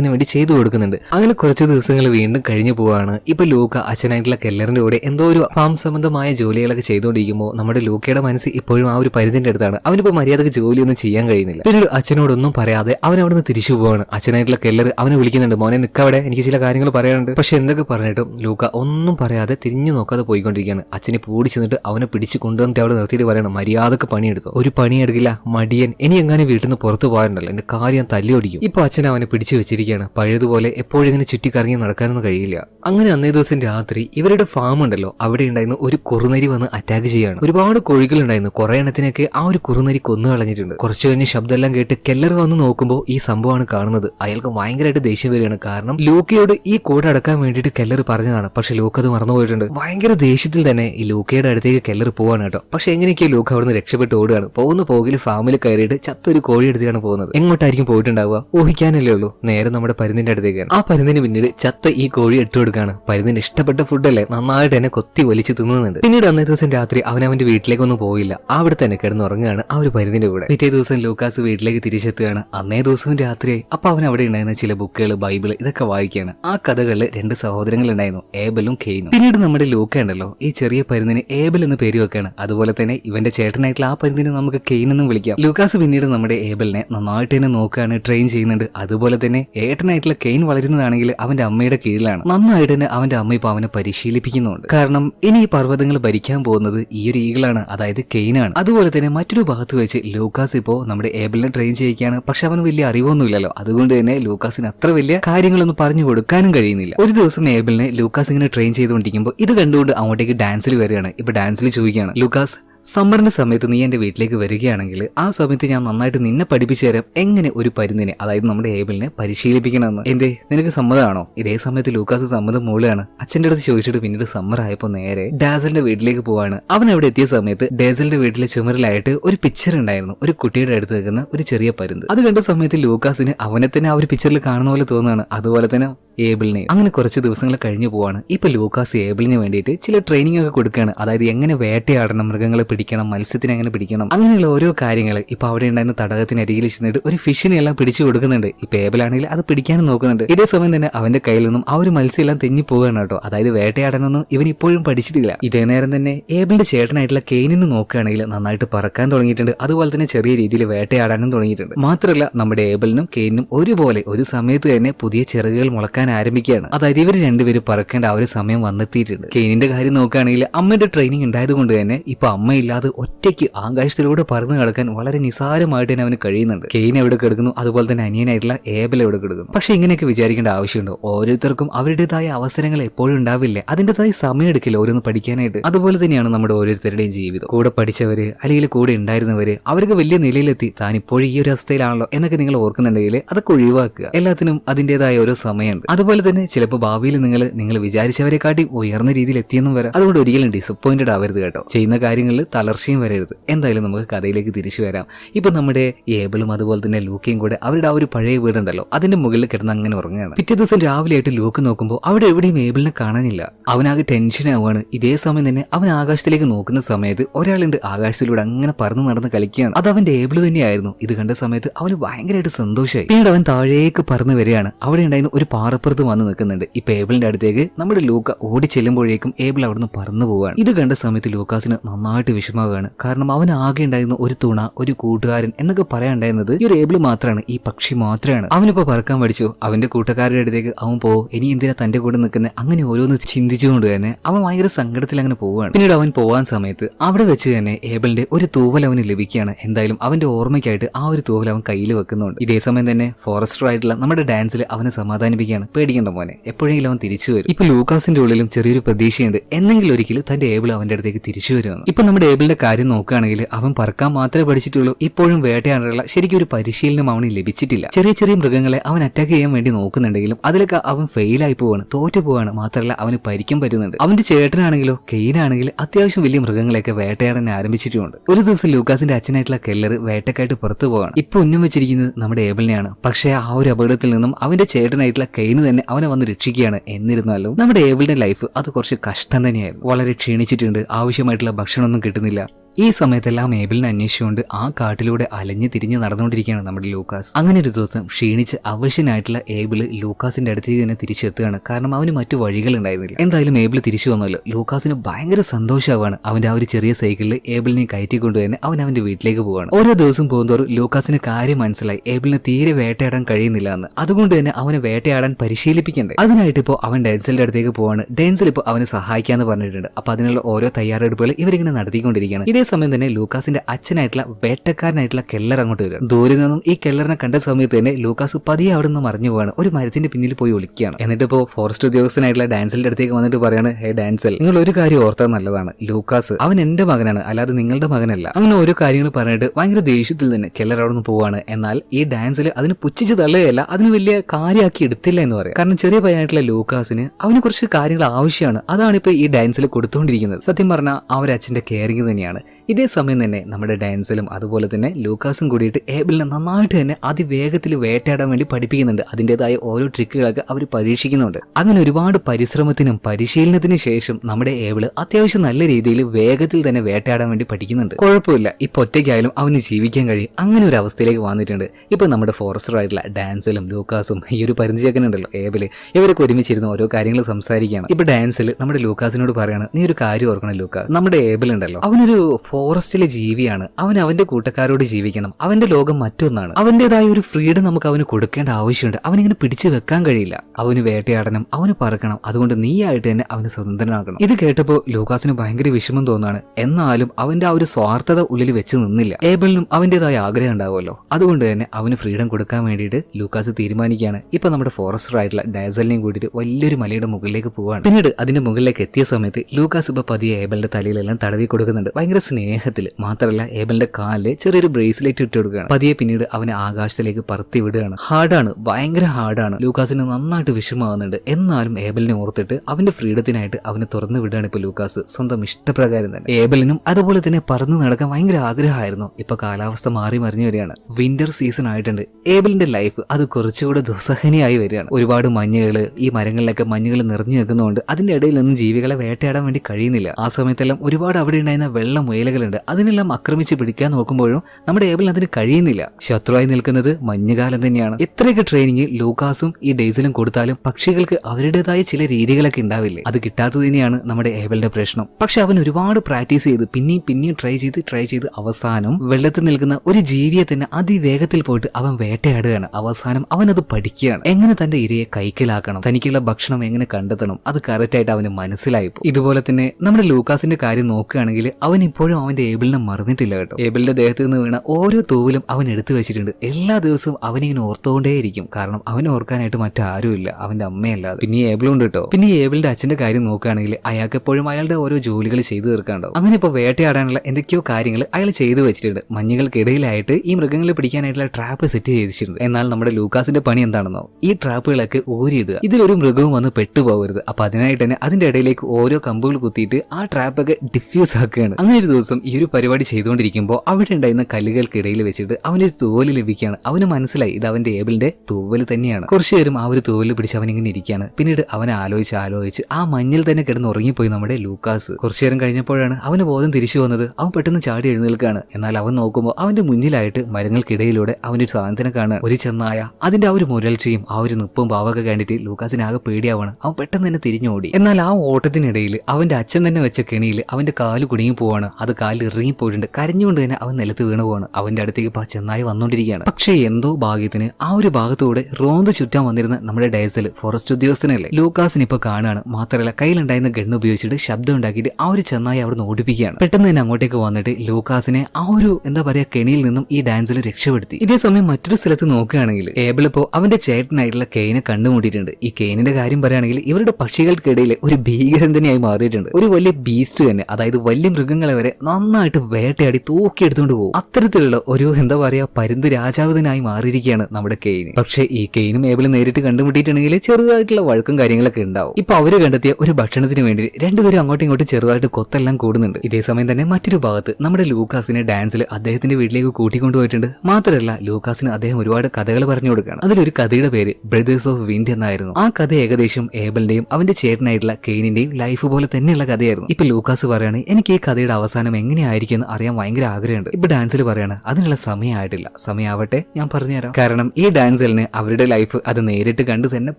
പരുന്നിച്ചക്കിന് വേണ്ടി ചെയ്തു കൊടുക്കുന്നുണ്ട്. അങ്ങനെ കുറച്ച് ദിവസങ്ങൾ വീണ്ടും കഴിഞ്ഞു പോവാണ്. ഇപ്പൊ ലൂക്ക അച്ഛനായിട്ടുള്ള കെല്ലറിന്റെ കൂടെ എന്തോ ഒരു ഫാം സംബന്ധമായ ജോലികളൊക്കെ ചെയ്തുകൊണ്ടിരിക്കുമ്പോൾ നമ്മുടെ ലൂക്കയുടെ മനസ്സ് ഇപ്പോഴും ആ ഒരു പരിധിന്റെ അടുത്താണ്. അവനിപ്പോ മര്യാദയ്ക്ക് ജോലിയൊന്നും ചെയ്യാൻ കഴിയുന്നില്ല. പിന്നീട് അച്ഛനോടൊന്നും പറയാതെ അവൻ അവിടെ നിന്ന് തിരിച്ചു പോവാണ്. അച്ഛനായിട്ടുള്ള കെല്ലർ അവനെ വിളിക്കുന്നുണ്ട്. മോനെ നിൽക്കവിടെ എനിക്ക് ചില കാര്യങ്ങൾ പറയാനുണ്ട്. പക്ഷെ എന്തൊക്കെ പറഞ്ഞിട്ടും ലൂക്ക ഒന്നും പറയാതെ തിരിഞ്ഞു നോക്കാതെ പോയിക്കൊണ്ടിരിക്കുകയാണ്. അച്ഛനെ പൂടി ചെന്നിട്ട് അവനെ പിടിച്ച് കൊണ്ടുവന്നിട്ട് അവിടെ നിർത്തിയിട്ട് പറയണം മര്യാദയ്ക്ക് പണിയെടുത്തു. ഒരു പണിയെടുക്കില്ല മടിയൻ. ഇനി എങ്ങനെ വീട്ടിൽ നിന്ന് പുറത്തു പോകാനുണ്ടല്ലോ. എന്റെ കാര്യം തല്ലി ഓടിക്കും. ഇപ്പൊ അച്ഛൻ അവനെ പിടിച്ചു വെച്ചിരിക്കുകയാണ്. പഴയതുപോലെ എപ്പോഴും ഇങ്ങനെ ചുറ്റിക്കറങ്ങി നടക്കാനൊന്നും കഴിയില്ല. അങ്ങനെ അന്നേ ദിവസം രാത്രി ഇവരുടെ ഫാം ഉണ്ടല്ലോ അവിടെ ഉണ്ടായിരുന്ന ഒരു കുറുനരി വന്ന് അറ്റാക്ക് ചെയ്യാണ് ഒരുപാട് കോഴികൾ ഉണ്ടായിരുന്നു. കുറെ എണ്ണത്തിനൊക്കെ ആ ഒരു കുറുനരി കൊന്നു കളഞ്ഞിട്ടുണ്ട്. കുറച്ചു കഴിഞ്ഞ് ശബ്ദമെല്ലാം കേട്ട് കെല്ലർ വന്ന് നോക്കുമ്പോൾ ഈ സംഭവമാണ് കാണുന്നത്. അയാൾക്ക് ഭയങ്കരമായിട്ട് ദേഷ്യം വരികയാണ്. കാരണം ലൂക്കയോട് ഈ കോഡ് അടക്കാൻ വേണ്ടിയിട്ട് കെല്ലർ പറഞ്ഞതാണ്. പക്ഷെ ലൂക്ക് അത് മറന്നുപോയിട്ടുണ്ട് ഭയങ്കര ദേഷ്യത്തിൽ തന്നെ ഈ ലൂക്കയുടെ അടുത്തേക്ക് കെല്ലർ പോവാണ് കേട്ടോ. പക്ഷെ എങ്ങനെയൊക്കെയോ ലൂക്ക് അവിടുന്ന് രക്ഷപ്പെട്ട് ഓടുകയാണ്. പോകുന്ന പോകിൽ ഫാമിൽ കയറിയിട്ട് ചത്തൊരു കോഴി എടുത്തിട്ടാണ് പോകുന്നത്. എങ്ങോട്ടായിരിക്കും പോയിട്ടുണ്ടാവുക? ഊഹിക്കാനല്ലേ ഉള്ളൂ. നേരെ നമ്മുടെ പരുന്നിന്റെ അടുത്തേക്കാണ് ആ പരുന്നിന് പിന്നീട് ചത്ത ഈ കോഴി ഇട്ട് കൊടുക്കുകയാണ് പരുന്നിന് ഇഷ്ടപ്പെട്ട ഫുഡല്ലേ? നന്നായിട്ട് എന്നെ കൊത്തി വലിച്ചു തിന്നുന്നുണ്ട്. പിന്നീട് അന്നേ ദിവസം രാത്രി അവൻ അവന്റെ വീട്ടിലേക്കൊന്നും പോയില്ല. അവിടെ തന്നെ കിടന്ന് ഉറങ്ങുകയാണ് ആ ഒരു പരുന്നിന്റെ കൂടെ. പിറ്റേ ദിവസം ലൂക്കാസ് വീട്ടിലേക്ക് തിരിച്ചെത്തുകയാണ്. അന്നേ ദിവസവും രാത്രിയായി. അപ്പൊ അവൻ അവിടെ ഉണ്ടായിരുന്ന ചില ബുക്കുകൾ ബൈബിൾ ഇതൊക്കെ വായിക്കുകയാണ്. ആ കഥകളിൽ രണ്ട് സഹോദരങ്ങൾ ഉണ്ടായിരുന്നു ഏബലും കെയ്നും. പിന്നീട് നമ്മുടെ ലൂക്ക ഉണ്ടല്ലോ ഈ ചെറിയ പരുന്നിന് ഏബൽ എന്ന് പേര് വെക്കാണ് അതുപോലെ തന്നെ ഇവന്റെ ചേട്ടനായിട്ടുള്ള ആ പരുന്നിനെ നമുക്ക് കെയ്ൻ എന്നും വിളിക്കാം. ലൂക്കാസ് പിന്നീട് നമ്മുടെ ഏബലിനെ നന്നായിട്ട് തന്നെ നോക്കുകയാണ് ട്രെയിൻ ചെയ്യുന്നുണ്ട്. അതുപോലെ തന്നെ ഏട്ടനായിട്ടുള്ള കെയിൻ വളരുന്നതാണെങ്കിൽ അവന്റെ അമ്മയുടെ കീഴിലാണ്. നന്നായിട്ട് തന്നെ അവന്റെ അമ്മ ഇപ്പൊ അവനെ പരിശീലിപ്പിക്കുന്നുണ്ട്. കാരണം ഇനി ഈ പർവതങ്ങൾ ഭരിക്കാൻ പോകുന്നത് ഈ ഒരു ഈഗിളാണ് അതായത് കെയ്നാണ്. അതുപോലെ തന്നെ മറ്റൊരു ഭാഗത്ത് വെച്ച് ലൂക്കാസ് ഇപ്പോ നമ്മുടെ ഏബിളിനെ ട്രെയിൻ ചെയ്യിക്കുകയാണ്. പക്ഷെ അവന് വലിയ അറിവൊന്നുമില്ലല്ലോ. അതുകൊണ്ട് തന്നെ ലൂക്കാസിന് അത്ര വലിയ കാര്യങ്ങളൊന്നും പറഞ്ഞു കൊടുക്കാനും കഴിയുന്നില്ല. ഒരു ദിവസം ഏബിളിനെ ലൂക്കാസ് ഇങ്ങനെ ട്രെയിൻ ചെയ്തുകൊണ്ടിരിക്കുമ്പോൾ ഇത് കണ്ടുകൊണ്ട് അങ്ങോട്ടേക്ക് ഡാൻസിൽ വരികയാണ്. ഇപ്പൊ ഡാൻസിൽ ചോദിക്കുകയാണ് ലൂക്കാസ് സമ്മറിന്റെ സമയത്ത് നീ എന്റെ വീട്ടിലേക്ക് വരികയാണെങ്കിൽ ആ സമയത്ത് ഞാൻ നന്നായിട്ട് നിന്നെ പഠിപ്പിച്ചു തരാം. എങ്ങനെ ഒരു പരുന്നിനെ അതായത് നമ്മുടെ ഏബിളിനെ പരിശീലിപ്പിക്കണമെന്ന്. എന്തേ നിനക്ക് സമ്മതമാണോ ഇതേ സമയത്ത് ലൂക്കാസ് സമ്മതം മൂളാണ് അച്ഛന്റെ അടുത്ത് ചോദിച്ചിട്ട് പിന്നീട് സമ്മർ ആയപ്പോൾ നേരെ ഡാസലിന്റെ വീട്ടിലേക്ക് പോവാണ്. അവൻ അവിടെ എത്തിയ സമയത്ത് ഡേസലിന്റെ വീട്ടിലെ ചുമരിലായിട്ട് ഒരു പിക്ചർ ഉണ്ടായിരുന്നു. ഒരു കുട്ടിയുടെ അടുത്ത് നിൽക്കുന്ന ഒരു ചെറിയ പരുന്ത്. അത് കണ്ട സമയത്ത് ലൂക്കാസിന് അവനെ തന്നെ ആ ഒരു പിക്ചറിൽ കാണുന്ന പോലെ തോന്നുകയാണ്. അതുപോലെ തന്നെ ഏബിളിനെയും അങ്ങനെ കുറച്ച് ദിവസങ്ങൾ കഴിഞ്ഞു പോവാണ്. ഇപ്പൊ ലൂക്കാസ് ഏബിളിന് വേണ്ടിയിട്ട് ചില ട്രെയിനിങ് ഒക്കെ കൊടുക്കുകയാണ് അതായത് എങ്ങനെ വേട്ടയാടണം മൃഗങ്ങളെ പിടിക്കണം മത്സ്യത്തിനെ എങ്ങനെ പിടിക്കണം അങ്ങനെയുള്ള ഓരോ കാര്യങ്ങൾ ഇപ്പൊ അവിടെ ഉണ്ടായിരുന്ന തടകത്തിനരികിൽ ചെന്നിട്ട് ഒരു ഫിഷിനെ എല്ലാം പിടിച്ചു കൊടുക്കുന്നുണ്ട്. ഇപ്പൊ ഏബിളാണെങ്കിൽ അത് പിടിക്കാനും നോക്കുന്നുണ്ട്. ഇതേ സമയം തന്നെ അവന്റെ കയ്യിൽ നിന്നും ആ ഒരു മത്സ്യം എല്ലാം തെങ്ങി പോവുകയാണ് കേട്ടോ. അതായത് വേട്ടയാടാനൊന്നും ഇവൻ ഇപ്പോഴും പഠിച്ചിട്ടില്ല. ഇതേ നേരം തന്നെ ഏബിളിന്റെ ചേട്ടനായിട്ടുള്ള കെയിനിന് നോക്കുകയാണെങ്കിൽ നന്നായിട്ട് പറക്കാൻ തുടങ്ങിയിട്ടുണ്ട്. അതുപോലെ തന്നെ ചെറിയ രീതിയിൽ വേട്ടയാടാനും തുടങ്ങിയിട്ടുണ്ട്. മാത്രമല്ല നമ്മുടെ ഏബിളിനും കെയിനും ഒരുപോലെ ഒരു സമയത്ത് തന്നെ പുതിയ ചിറകുകൾ മുളക്കാൻ ആരംഭിക്കുകയാണ്. അതായത് ഇവർ രണ്ടുപേരും പറക്കേണ്ട ആ ഒരു സമയം വന്നെത്തിയിട്ടുണ്ട്. കെയിനിന്റെ കാര്യം നോക്കുകയാണെങ്കിൽ അമ്മയുടെ ട്രെയിനിങ് ഉണ്ടായത് കൊണ്ട് തന്നെ ഇപ്പൊ അമ്മയില്ലാതെ ഒറ്റയ്ക്ക് ആകാശത്തിലൂടെ പറന്ന് കിടക്കാൻ വളരെ നിസാരമായിട്ട് തന്നെ അവന് കഴിയുന്നുണ്ട്. കെയിൻ എവിടെ കിടക്കുന്നു അതുപോലെ തന്നെ അനിയനായിട്ടുള്ള ഏബൽ എവിടെ കിടക്കുന്നു പക്ഷെ ഇങ്ങനെയൊക്കെ വിചാരിക്കേണ്ട ആവശ്യമുണ്ട്. ഓരോരുത്തർക്കും അവരുടേതായ അവസരങ്ങൾ എപ്പോഴും ഉണ്ടാവില്ലേ. അതിന്റെതായ സമയം എടുക്കില്ല ഓരോന്ന് പഠിക്കാനായിട്ട്. അതുപോലെ തന്നെയാണ് നമ്മുടെ ഓരോരുത്തരുടെയും ജീവിതം. കൂടെ പഠിച്ചവര് അല്ലെങ്കിൽ കൂടെ ഉണ്ടായിരുന്നവര് അവർക്ക് വലിയ നിലയിലെത്തി. താൻ ഇപ്പോഴും ഈ ഒരു അവസ്ഥയിലാണല്ലോ എന്നൊക്കെ നിങ്ങൾ ഓർക്കുന്നുണ്ടെങ്കിൽ അതൊക്കെ ഒഴിവാക്കുക. എല്ലാത്തിനും അതിന്റെതായ ഓരോ സമയമുണ്ട്. അതുപോലെ തന്നെ ചിലപ്പോൾ ഭാവിയിൽ നിങ്ങൾ നിങ്ങൾ വിചാരിച്ചവരെക്കാട്ടി ഉയർന്ന രീതിയിൽ എത്തിയെന്നും വരാം. അതുകൊണ്ട് ഒരിക്കലും ഡിസപ്പോയിന്റഡ് ആവരുത് കേട്ടോ. ചെയ്യുന്ന കാര്യങ്ങളിൽ തളർച്ചയും വരരുത്. എന്തായാലും നമുക്ക് കഥയിലേക്ക് തിരിച്ചു വരാം. ഇപ്പൊ നമ്മുടെ ഏബിളും അതുപോലെ തന്നെ ലൂക്കയും കൂടെ അവരുടെ ആ ഒരു പഴയ വീടുണ്ടല്ലോ. അതിന്റെ മുകളിൽ കിടന്ന് അങ്ങനെ ഉറങ്ങുകയാണ്. പിറ്റേ ദിവസം രാവിലെ ആയിട്ട് ലൂക്ക് നോക്കുമ്പോൾ അവിടെ എവിടെയും ഏബിളിനെ കാണാനില്ല. അവനാകെ ടെൻഷൻ ആവുകയാണ്. ഇതേ സമയം തന്നെ അവൻ ആകാശത്തിലേക്ക് നോക്കുന്ന സമയത്ത് ഒരാളുണ്ട് ആകാശത്തിലൂടെ അങ്ങനെ പറന്ന് നടന്ന് കളിക്കുകയാണ്. അത് അവന്റെ ഏബിൾ തന്നെയായിരുന്നു. ഇത് കണ്ട സമയത്ത് അവന് ഭയങ്കരമായിട്ട് സന്തോഷമായി. പിന്നീട് അവൻ താഴേക്ക് പറന്ന് വരികയാണ്. അവിടെ ഉണ്ടായിരുന്ന ഒരു പാറപ്പുറത്ത് വന്ന് നിൽക്കുന്നുണ്ട്. ഇപ്പൊ ഏബിളിന്റെ അടുത്തേക്ക് നമ്മുടെ ലൂക്ക ഓടി ചെല്ലുമ്പോഴേക്കും ഏബിൾ അവിടുന്ന് പറന്നു പോവുകയാണ് ഇത് കണ്ട സമയത്ത് ലൂക്കാസിന് നന്നായിട്ട് വിഷമാവുകയാണ് കാരണം അവൻ ആകെ ഉണ്ടായിരുന്ന ഒരു തുണ ഒരു കൂട്ടുകാരൻ എന്നൊക്കെ പറയാനുണ്ടായിരുന്നത് ഈ ഒരു ഏബിൾ മാത്രമാണ് ഈ പക്ഷി മാത്രമാണ് അവനിപ്പോ പറക്കാൻ പഠിച്ചു അവന്റെ കൂട്ടുകാരുടെ അടുത്തേക്ക് അവൻ പോ ഇനി എന്തിനാ തന്റെ കൂടെ നിൽക്കുന്നത് അങ്ങനെ ഓരോന്ന് ചിന്തിച്ചുകൊണ്ട് തന്നെ അവൻ ഭയങ്കര സങ്കടത്തിൽ അങ്ങനെ പോവുകയാണ് പിന്നീട് അവൻ പോവാൻ സമയത്ത് അവിടെ വെച്ച് തന്നെ ഏബിളിന്റെ ഒരു തൂവൽ അവന് ലഭിക്കുകയാണ്. എന്തായാലും അവന്റെ ഓർമ്മയ്ക്കായിട്ട് ആ ഒരു തൂവൽ അവൻ കയ്യിൽ വെക്കുന്നുണ്ട്. ഇതേ സമയം തന്നെ ഫോറസ്റ്റർ ആയിട്ടുള്ള നമ്മുടെ ഡാൻസിൽ അവനെ സമാധാനിപ്പിക്കുകയാണ്. പേടിക്കേണ്ട മോനെ. എപ്പോഴെങ്കിലും അവൻ തിരിച്ചു വരും. ഇപ്പൊ ലൂക്കാസിന്റെ ഉള്ളിലും ചെറിയൊരു പ്രതീക്ഷയുണ്ട്. എന്നെങ്കിലും ഒരിക്കലും തന്റെ ഏബിൾ അവന്റെ അടുത്തേക്ക് തിരിച്ചു വരുമെന്ന്. ഇപ്പൊ നമ്മുടെ ഏബിളിന്റെ കാര്യം നോക്കുകയാണെങ്കിൽ അവൻ പറക്കാൻ മാത്രമേ പഠിച്ചിട്ടുള്ളൂ. ഇപ്പോഴും വേട്ടയാടാനുള്ള ശരിക്കും ഒരു പരിശീലനം അവന് ലഭിച്ചിട്ടില്ല. ചെറിയ ചെറിയ മൃഗങ്ങളെ അവൻ അറ്റാക്ക് ചെയ്യാൻ വേണ്ടി നോക്കുന്നുണ്ടെങ്കിലും അതിലൊക്കെ അവൻ ഫെയിലായി പോവാണ്. തോറ്റു പോവാണ്. മാത്രമല്ല അവന് പരിക്കും പറ്റുന്നുണ്ട്. അവന്റെ ചേട്ടനാണെങ്കിലോ കെയിനാണെങ്കിൽ അത്യാവശ്യം വലിയ മൃഗങ്ങളെയൊക്കെ വേട്ടയാടാൻ ആരംഭിച്ചിട്ടുണ്ട്. ഒരു ദിവസം ലൂക്കാസിന്റെ അച്ഛനായിട്ടുള്ള കെല്ലർ വേട്ടക്കായിട്ട് പുറത്തു പോവാണ്. ഇപ്പൊ ഉന്നം വെച്ചിരിക്കുന്നത് നമ്മുടെ ഏബിളിനെയാണ്. പക്ഷേ ആ ഒരു അപകടത്തിൽ നിന്നും അവന്റെ ചേട്ടനായിട്ടുള്ള കെയിന് തന്നെ അവനെ വന്ന് രക്ഷിക്കുകയാണ് എന്നിരുന്നാലും നമ്മുടെ ഏബിളിന്റെ ലൈഫ് അത് കുറച്ച് കഷ്ടം തന്നെയായിരുന്നു. വളരെ ക്ഷീണിച്ചിട്ടുണ്ട്. ആവശ്യമായിട്ടുള്ള ഭക്ഷണമൊന്നും കിട്ടുന്നില്ല. ഈ സമയത്തെല്ലാം മേബിളിനെ അന്വേഷിച്ചുകൊണ്ട് ആ കാട്ടിലൂടെ അലഞ്ഞു തിരിഞ്ഞ് നടന്നുകൊണ്ടിരിക്കുകയാണ് നമ്മുടെ ലൂക്കാസ്. അങ്ങനെ ഒരു ദിവസം ക്ഷീണിച്ച് അവശ്യനായിട്ടുള്ള ഏബിൾ ലൂക്കാസിന്റെ അടുത്തേക്ക് തന്നെ തിരിച്ചെത്തുകയാണ്. കാരണം അവന് മറ്റു വഴികൾ ഉണ്ടായിരുന്നില്ല എന്തായാലും ഏബിൾ തിരിച്ചു വന്നല്ലോ. ലൂക്കാസിന് ഭയങ്കര സന്തോഷമാവാണ് അവന്റെ ആ ഒരു ചെറിയ സൈക്കിളിൽ ഏബിളിനെ കയറ്റിക്കൊണ്ട് തന്നെ അവൻ അവന്റെ വീട്ടിലേക്ക് പോവാണ്. ഓരോ ദിവസം പോകുന്നതോറും ലൂക്കാസിന് കാര്യം മനസ്സിലായി ഏബിളിന് തീരെ വേട്ടയാടാൻ കഴിയുന്നില്ല എന്ന്. അതുകൊണ്ട് തന്നെ അവനെ വേട്ടയാടാൻ പരിശീലിപ്പിക്കണ്ടേ? അതിനായിട്ട് ഇപ്പോൾ അവൻ ഡെൻസലിന്റെ അടുത്തേക്ക് പോവാണ്. ഡെൻസൽ ഇപ്പോൾ അവനെ സഹായിക്കാന്ന് പറഞ്ഞിട്ടുണ്ട്. അപ്പൊ അതിനുള്ള ഓരോ തയ്യാറെടുപ്പുകൾ ഇവരിങ്ങനെ നടത്തിക്കൊണ്ടിരിക്കുകയാണ്. ഇതേ സമയം തന്നെ ലൂക്കാസിന്റെ അച്ഛനായിട്ടുള്ള വേട്ടക്കാരനായിട്ടുള്ള കെല്ലർ അങ്ങോട്ട് വരും ദൂരെ നിന്നും ഈ കെല്ലറിനെ കണ്ട സമയത്ത് തന്നെ ലൂക്കാസ് പതിയെ അവിടെ നിന്ന് മറിഞ്ഞു പോവാണ്. ഒരു മരത്തിന്റെ പിന്നിൽ പോയി ഒളിക്കുകയാണ്. എന്നിട്ട് ഇപ്പോ ഫോറസ്റ്റ് ഉദ്യോഗസ്ഥനായിട്ടുള്ള ഡാൻസലിന്റെ അടുത്തേക്ക് വന്നിട്ട് പറയാണ് ഹേ ഡാൻസൽ നിങ്ങൾ ഒരു കാര്യം ഓർത്താൽ നല്ലതാണ്. ലൂക്കാസ് അവൻ എന്റെ മകനാണ് അല്ലാതെ നിങ്ങളുടെ മകനല്ല. അങ്ങനെ ഓരോ കാര്യങ്ങൾ പറഞ്ഞിട്ട് ഭയങ്കര ദേഷ്യത്തിൽ തന്നെ കെല്ലർ അവിടെ നിന്ന് പോവാണ്. എന്നാൽ ഈ ഡാൻസിൽ അതിന് പുച്ഛിച്ച് തള്ളുകയല്ല അതിന് വലിയ കാര്യമാക്കി എടുത്തില്ല എന്ന് പറയാം. കാരണം ചെറിയ പയ്യനായിട്ടുള്ള ലൂക്കാസിന് അവന് കുറച്ച് കാര്യങ്ങൾ ആവശ്യമാണ്. അതാണ് ഇപ്പൊ ഈ ഡാൻസിൽ കൊടുത്തുകൊണ്ടിരിക്കുന്നത് സത്യം പറഞ്ഞാൽ അവരച്ഛന്റെ കെയറിങ് തന്നെയാണ്. ഇതേ സമയം തന്നെ നമ്മുടെ ഡാൻസിലും അതുപോലെ തന്നെ ലൂക്കാസും കൂടിയിട്ട് ഏബിളിനെ നന്നായിട്ട് തന്നെ അതിവേഗത്തിൽ വേട്ടയാടാൻ വേണ്ടി പഠിപ്പിക്കുന്നുണ്ട്. അതിന്റെതായ ഓരോ ട്രിക്കുകളൊക്കെ അവർ പരീക്ഷിക്കുന്നുണ്ട്. അങ്ങനെ ഒരുപാട് പരിശ്രമത്തിനും പരിശീലനത്തിനും ശേഷം നമ്മുടെ ഏബിൾ അത്യാവശ്യം നല്ല രീതിയിൽ വേഗത്തിൽ തന്നെ വേട്ടയാടാൻ വേണ്ടി പഠിക്കുന്നുണ്ട്. കുഴപ്പമില്ല. ഇപ്പൊ ഒറ്റയ്ക്കായാലും അവന് ജീവിക്കാൻ കഴിയും. അങ്ങനെ ഒരു അവസ്ഥയിലേക്ക് വന്നിട്ടുണ്ട്. ഇപ്പൊ നമ്മുടെ ഫോറസ്റ്റർ ആയിട്ടുള്ള ഡാൻസിലും ലൂക്കാസും ഈ ഒരു പരിചയക്കനുണ്ടല്ലോ ഏബിൽ ഇവരൊക്കെ ഒരുമിച്ചിരുന്ന് ഓരോ കാര്യങ്ങൾ സംസാരിക്കുകയാണ്. ഇപ്പൊ ഡാൻസിൽ നമ്മുടെ ലൂക്കാസിനോട് പറയാണ് നീ ഒരു കാര്യം ഓർക്കണം ലൂക്കാസ് നമ്മുടെ ഏബിൾ ഉണ്ടല്ലോ അവനൊരു ഫോറസ്റ്റിലെ ജീവിയാണ്. അവൻ അവന്റെ കൂട്ടക്കാരോട് ജീവിക്കണം. അവന്റെ ലോകം മറ്റൊന്നാണ്. അവന്റേതായ ഒരു ഫ്രീഡം നമുക്ക് അവന് കൊടുക്കേണ്ട ആവശ്യമുണ്ട്. അവനിങ്ങനെ പിടിച്ചു വെക്കാൻ കഴിയില്ല. അവന് വേട്ടയാടണം അവന് പറക്കണം. അതുകൊണ്ട് നീയായിട്ട് തന്നെ അവന് സ്വതന്ത്രനാകണം. ഇത് കേട്ടപ്പോ ലൂക്കാസിന് ഭയങ്കര വിഷമം തോന്നാണ്. എന്നാലും അവന്റെ ആ ഒരു സ്വാർത്ഥത ഉള്ളിൽ വെച്ച് നിന്നില്ല. ഏബിളിനും അവന്റേതായ ആഗ്രഹം ഉണ്ടാവുമല്ലോ. അതുകൊണ്ട് തന്നെ അവന് ഫ്രീഡം കൊടുക്കാൻ വേണ്ടിയിട്ട് ലൂക്കാസ് തീരുമാനിക്കുകയാണ്. ഇപ്പൊ നമ്മുടെ ഫോറസ്റ്റർ ആയിട്ടുള്ള ഡയസലിനെയും കൂട്ടിയിട്ട് വലിയൊരു മലയുടെ മുകളിലേക്ക് പോവാണ്. പിന്നീട് അതിന്റെ മുകളിലേക്ക് എത്തിയ സമയത്ത് ലൂക്കാസ് ഇപ്പൊ പതിയെ ഏബിളിന്റെ തലയിലെല്ലാം തടവി കൊടുക്കുന്നുണ്ട്. ഭയങ്കര സ്നേഹത്തിൽ മാത്രമല്ല ഏബലിന്റെ കാലിൽ ചെറിയൊരു ബ്രേസ്ലെറ്റ് ഇട്ട് കൊടുക്കുകയാണ്. പതിയെ പിന്നീട് അവനെ ആകാശത്തിലേക്ക് പറത്തി വിടുകയാണ്. ഹാർഡാണ് ഭയങ്കര ഹാർഡാണ്. ലൂക്കാസിന് നന്നായിട്ട് വിഷമാകുന്നുണ്ട് എന്നാലും ഏബലിനെ ഓർത്തിട്ട് അവന്റെ ഫ്രീഡത്തിനായിട്ട് അവനെ തുറന്നു വിടുകയാണ് ഇപ്പൊ ലൂക്കാസ്. സ്വന്തം ഇഷ്ടപ്രകാരം തന്നെ. ഏബലിനും അതുപോലെ തന്നെ പറന്നു നടക്കാൻ ഭയങ്കര ആഗ്രഹമായിരുന്നു. ഇപ്പൊ കാലാവസ്ഥ മാറി മറിഞ്ഞു വരികയാണ്. വിന്റർ സീസൺ ആയിട്ടുണ്ട്. ഏബലിന്റെ ലൈഫ് അത് കുറച്ചുകൂടെ ദുസഹനിയായി വരികയാണ്. ഒരുപാട് മഞ്ഞുകൾ ഈ മരങ്ങളിലൊക്കെ മഞ്ഞുകൾ നിറഞ്ഞു നിൽക്കുന്നതുകൊണ്ട് അതിന്റെ ഇടയിൽ നിന്നും ജീവികളെ വേട്ടയാടാൻ വേണ്ടി കഴിയുന്നില്ല. ആ സമയത്തെല്ലാം ഒരുപാട് അവിടെ ഉണ്ടായിരുന്ന വെള്ള മുയലുകളുണ്ട് അതിനെല്ലാം ആക്രമിച്ച് പിടിക്കാൻ നോക്കുമ്പോഴും നമ്മുടെ ഏബിളിന് അതിന് കഴിയുന്നില്ല. ശത്രുവായി നിൽക്കുന്നത് മഞ്ഞുകാലം തന്നെയാണ്. എത്രയൊക്കെ ട്രെയിനിങ് ലൂക്കാസും ഈ ഡേസിലും കൊടുത്താലും പക്ഷികൾക്ക് അവരുടേതായ ചില രീതികളൊക്കെ ഉണ്ടാവില്ലേ? അത് കിട്ടാത്തത് തന്നെയാണ് നമ്മുടെ ഏബിളിന്റെ പ്രശ്നം. പക്ഷെ അവൻ ഒരുപാട് പ്രാക്ടീസ് ചെയ്ത് പിന്നെയും പിന്നെയും ട്രൈ ചെയ്ത് ട്രൈ ചെയ്ത് അവസാനം വെള്ളത്തിൽ നിൽക്കുന്ന ഒരു ജീവിയെ തന്നെ അതിവേഗത്തിൽ പോയിട്ട് അവൻ വേട്ടയാടുകയാണ്. അവസാനം അവൻ അത് പഠിക്കുകയാണ്. എങ്ങനെ തന്റെ ഇരയെ കൈക്കലാക്കണം? തനിക്കുള്ള ഭക്ഷണം എങ്ങനെ കണ്ടെത്തണം? അത് കറക്റ്റ് ആയിട്ട് അവന് മനസ്സിലായിപ്പോ. ഇതുപോലെ തന്നെ നമ്മുടെ ലൂക്കാസിന്റെ കാര്യം നോക്കുകയാണെങ്കിൽ അവൻ ഇപ്പോഴും ആ അവന്റെ ഏബിളിനെ മറന്നിട്ടില്ല കേട്ടോ. ഏബിളിന്റെ ദേഹത്ത് നിന്ന് വീണ ഓരോ തൂവലും അവൻ എടുത്തു വെച്ചിട്ടുണ്ട്. എല്ലാ ദിവസവും അവനിങ്ങനെ ഓർത്തുകൊണ്ടേയിരിക്കും കാരണം അവൻ ഓർക്കാനായിട്ട് മറ്റാരുമില്ല. അവന്റെ അമ്മയല്ലാതെ. പിന്നെ ഈ ഏബിളും ഉണ്ട് കേട്ടോ. പിന്നെ ഈ ഏബിളിന്റെ അച്ഛന്റെ കാര്യം നോക്കുകയാണെങ്കിൽ അയാൾക്ക് എപ്പോഴും അയാളുടെ ഓരോ ജോലികൾ ചെയ്തു തീർക്കാണ്ടോ അങ്ങനെ ഇപ്പോൾ വേട്ടയാടാനുള്ള എന്തൊക്കെയോ കാര്യങ്ങൾ അയാൾ ചെയ്തു വെച്ചിട്ടുണ്ട്. മഞ്ഞുകൾക്കിടയിലായിട്ട് ഈ മൃഗങ്ങളെ പിടിക്കാനായിട്ടുള്ള ട്രാപ്പ് സെറ്റ് ചെയ്തിട്ടുണ്ട്. എന്നാൽ നമ്മുടെ ലൂക്കാസിന്റെ പണി എന്താണെന്നോ? ഈ ട്രാപ്പുകളൊക്കെ ഊരിയിടുക. ഇതിലൊരു മൃഗവും വന്ന് പെട്ടുപോകരുത്. അപ്പൊ അതിനായിട്ട് തന്നെ അതിന്റെ ഇടയിലേക്ക് ഓരോ കമ്പുകൾ കുത്തിയിട്ട് ആ ട്രാപ്പൊക്കെ ഡിഫ്യൂസ് ആക്കുകയാണ്. അങ്ങനെ ഒരു ദിവസം ഈ ഒരു പരിപാടി ചെയ്തുകൊണ്ടിരിക്കുമ്പോൾ അവിടെ ഉണ്ടായിരുന്ന കല്ലുകൾക്കിടയിൽ വെച്ചിട്ട് അവന് തൂവൽ ലഭിക്കുകയാണ്. അവന് മനസ്സിലായി ഇത് അവന്റെ ഏബിളിന്റെ തൂവൽ തന്നെയാണ്. കുറച്ചു നേരം ആ ഒരു തൂവൽ പിടിച്ച് അവൻ ഇങ്ങനെ ഇരിക്കുകയാണ്. പിന്നീട് അവൻ ആലോചിച്ച് ആലോചിച്ച് ആ മഞ്ഞിൽ തന്നെ കിടന്ന് ഉറങ്ങിപ്പോയി നമ്മുടെ ലൂക്കാസ്. കുറച്ചു നേരം കഴിഞ്ഞപ്പോഴാണ് അവന് ബോധം തിരിച്ചു വന്നത്. അവൻ പെട്ടെന്ന് ചാടി എഴുന്നേൽക്കാണ് എന്നാൽ അവൻ നോക്കുമ്പോൾ അവന്റെ മുന്നിലായിട്ട് മരങ്ങൾക്കിടയിലൂടെ അവന്റെ ഒരു സാധനത്തിനെ കാണുക ഒരു ചെന്നായ. അതിന്റെ ആ ഒരു മുരൾച്ചയും ആ ഒരു നിപ്പും ഭാവമൊക്കെ കണ്ടിട്ട് ലൂക്കാസിന് ആകെ പേടിയാവാണ് അവൻ പെട്ടെന്ന് തന്നെ തിരിഞ്ഞോടി. എന്നാൽ ആ ഓട്ടത്തിനിടയിൽ അവന്റെ അച്ഛൻ തന്നെ വെച്ച കെണിയിൽ അവന്റെ കാൽ കുടുങ്ങി പോവാണ്. അത് കാലിൽ ഇറങ്ങിപ്പോയിട്ടുണ്ട് കരഞ്ഞുകൊണ്ട് തന്നെ അവൻ നിലത്ത് വീണു പോവാണ്. അവന്റെ അടുത്തേക്ക് ആ ചെന്നായി വന്നുകൊണ്ടിരിക്കുകയാണ് പക്ഷേ എന്തോ ഭാഗ്യത്തിന് ആ ഒരു ഭാഗത്തൂടെ റോന്ത് ചുറ്റാൻ വന്നിരുന്ന നമ്മുടെ ഡയസിൽ ഫോറസ്റ്റ് ഉദ്യോഗസ്ഥനല്ലേ ലൂക്കാസിന് ഇപ്പൊ കാണുകയാണ്. മാത്രമല്ല കയ്യിലുണ്ടായിരുന്ന ഗണ്ണ് ഉപയോഗിച്ചിട്ട് ശബ്ദം ഉണ്ടാക്കിയിട്ട് ആ ഒരു ചെന്നായി അവിടെ നിന്ന് ഓടിപ്പിക്കുകയാണ്. പെട്ടെന്ന് തന്നെ അങ്ങോട്ടേക്ക് വന്നിട്ട് ലൂക്കാസിനെ ആ ഒരു എന്താ പറയാ കെണിയിൽ നിന്നും ഈ ഡാൻസിൽ രക്ഷപ്പെടുത്തി. ഇതേ സമയം മറ്റൊരു സ്ഥലത്ത് നോക്കുകയാണെങ്കിൽ ഏബിൾ ഇപ്പോ അവന്റെ ചേട്ടനായിട്ടുള്ള കെയിനെ കണ്ടുമുട്ടിയിട്ടുണ്ട്. ഈ കെയിനിന്റെ കാര്യം പറയുകയാണെങ്കിൽ ഇവരുടെ പക്ഷികൾക്കിടയിൽ ഒരു ഭീകരൻ തന്നെയായി മാറിയിട്ടുണ്ട്. ഒരു വലിയ ബീസ്റ്റ് തന്നെ. അതായത് വലിയ മൃഗങ്ങളെ വരെ നന്നായിട്ട് വേട്ടയാടി തൂക്കിയെടുത്തുകൊണ്ട് പോകും. അത്തരത്തിലുള്ള ഒരു എന്താ പറയാ പരുന്ത് രാജാവിനായി മാറിയിരിക്കുകയാണ് നമ്മുടെ കെയിന്. പക്ഷെ ഈ കെയിനും ഏബിളും നേരിട്ട് കണ്ടുമുട്ടിയിട്ടുണ്ടെങ്കിൽ ചെറുതായിട്ടുള്ള വഴക്കും കാര്യങ്ങളൊക്കെ ഉണ്ടാവും. ഇപ്പൊ അവർ കണ്ടെത്തിയ ഒരു ഭക്ഷണത്തിന് വേണ്ടി രണ്ടുപേരും അങ്ങോട്ടും ഇങ്ങോട്ടും ചെറുതായിട്ട് കൊത്തെല്ലാം കൂടുന്നുണ്ട്. ഇതേ സമയം തന്നെ മറ്റൊരു ഭാഗത്ത് നമ്മുടെ ലൂക്കാസിനെ ഡാൻസിൽ അദ്ദേഹത്തിന്റെ വീട്ടിലേക്ക് കൂട്ടിക്കൊണ്ടുപോയിട്ടുണ്ട് മാത്രമല്ല ലൂക്കാസിന് അദ്ദേഹം ഒരുപാട് കഥകൾ പറഞ്ഞു കൊടുക്കുകയാണ്. അതിലൊരു കഥയുടെ പേര് ബ്രദേഴ്സ് ഓഫ് വിൻഡ് എന്നായിരുന്നു. ആ കഥ ഏകദേശം ഏബിളിന്റെയും അവന്റെ ചേട്ടനായിട്ടുള്ള കെയിനിന്റെയും ലൈഫ് പോലെ തന്നെയുള്ള കഥയായിരുന്നു. ഇപ്പൊ ലൂക്കാസ് പറയാണ് എനിക്ക് ഈ കഥയുടെ അവസാനം എങ്ങനെയായിരിക്കും എന്ന് അറിയാൻ ഭയങ്കര ആഗ്രഹമുണ്ട്. ഇപ്പൊ ഡാൻസിൽ പറയാണ് അതിനുള്ള സമയമായിട്ടില്ല സമയമാവട്ടെ ഞാൻ പറഞ്ഞുതരാം. കാരണം ഈ ഡാൻസിലിന് അവരുടെ ലൈഫ് അത് നേരിട്ട് കണ്ട് തന്നെ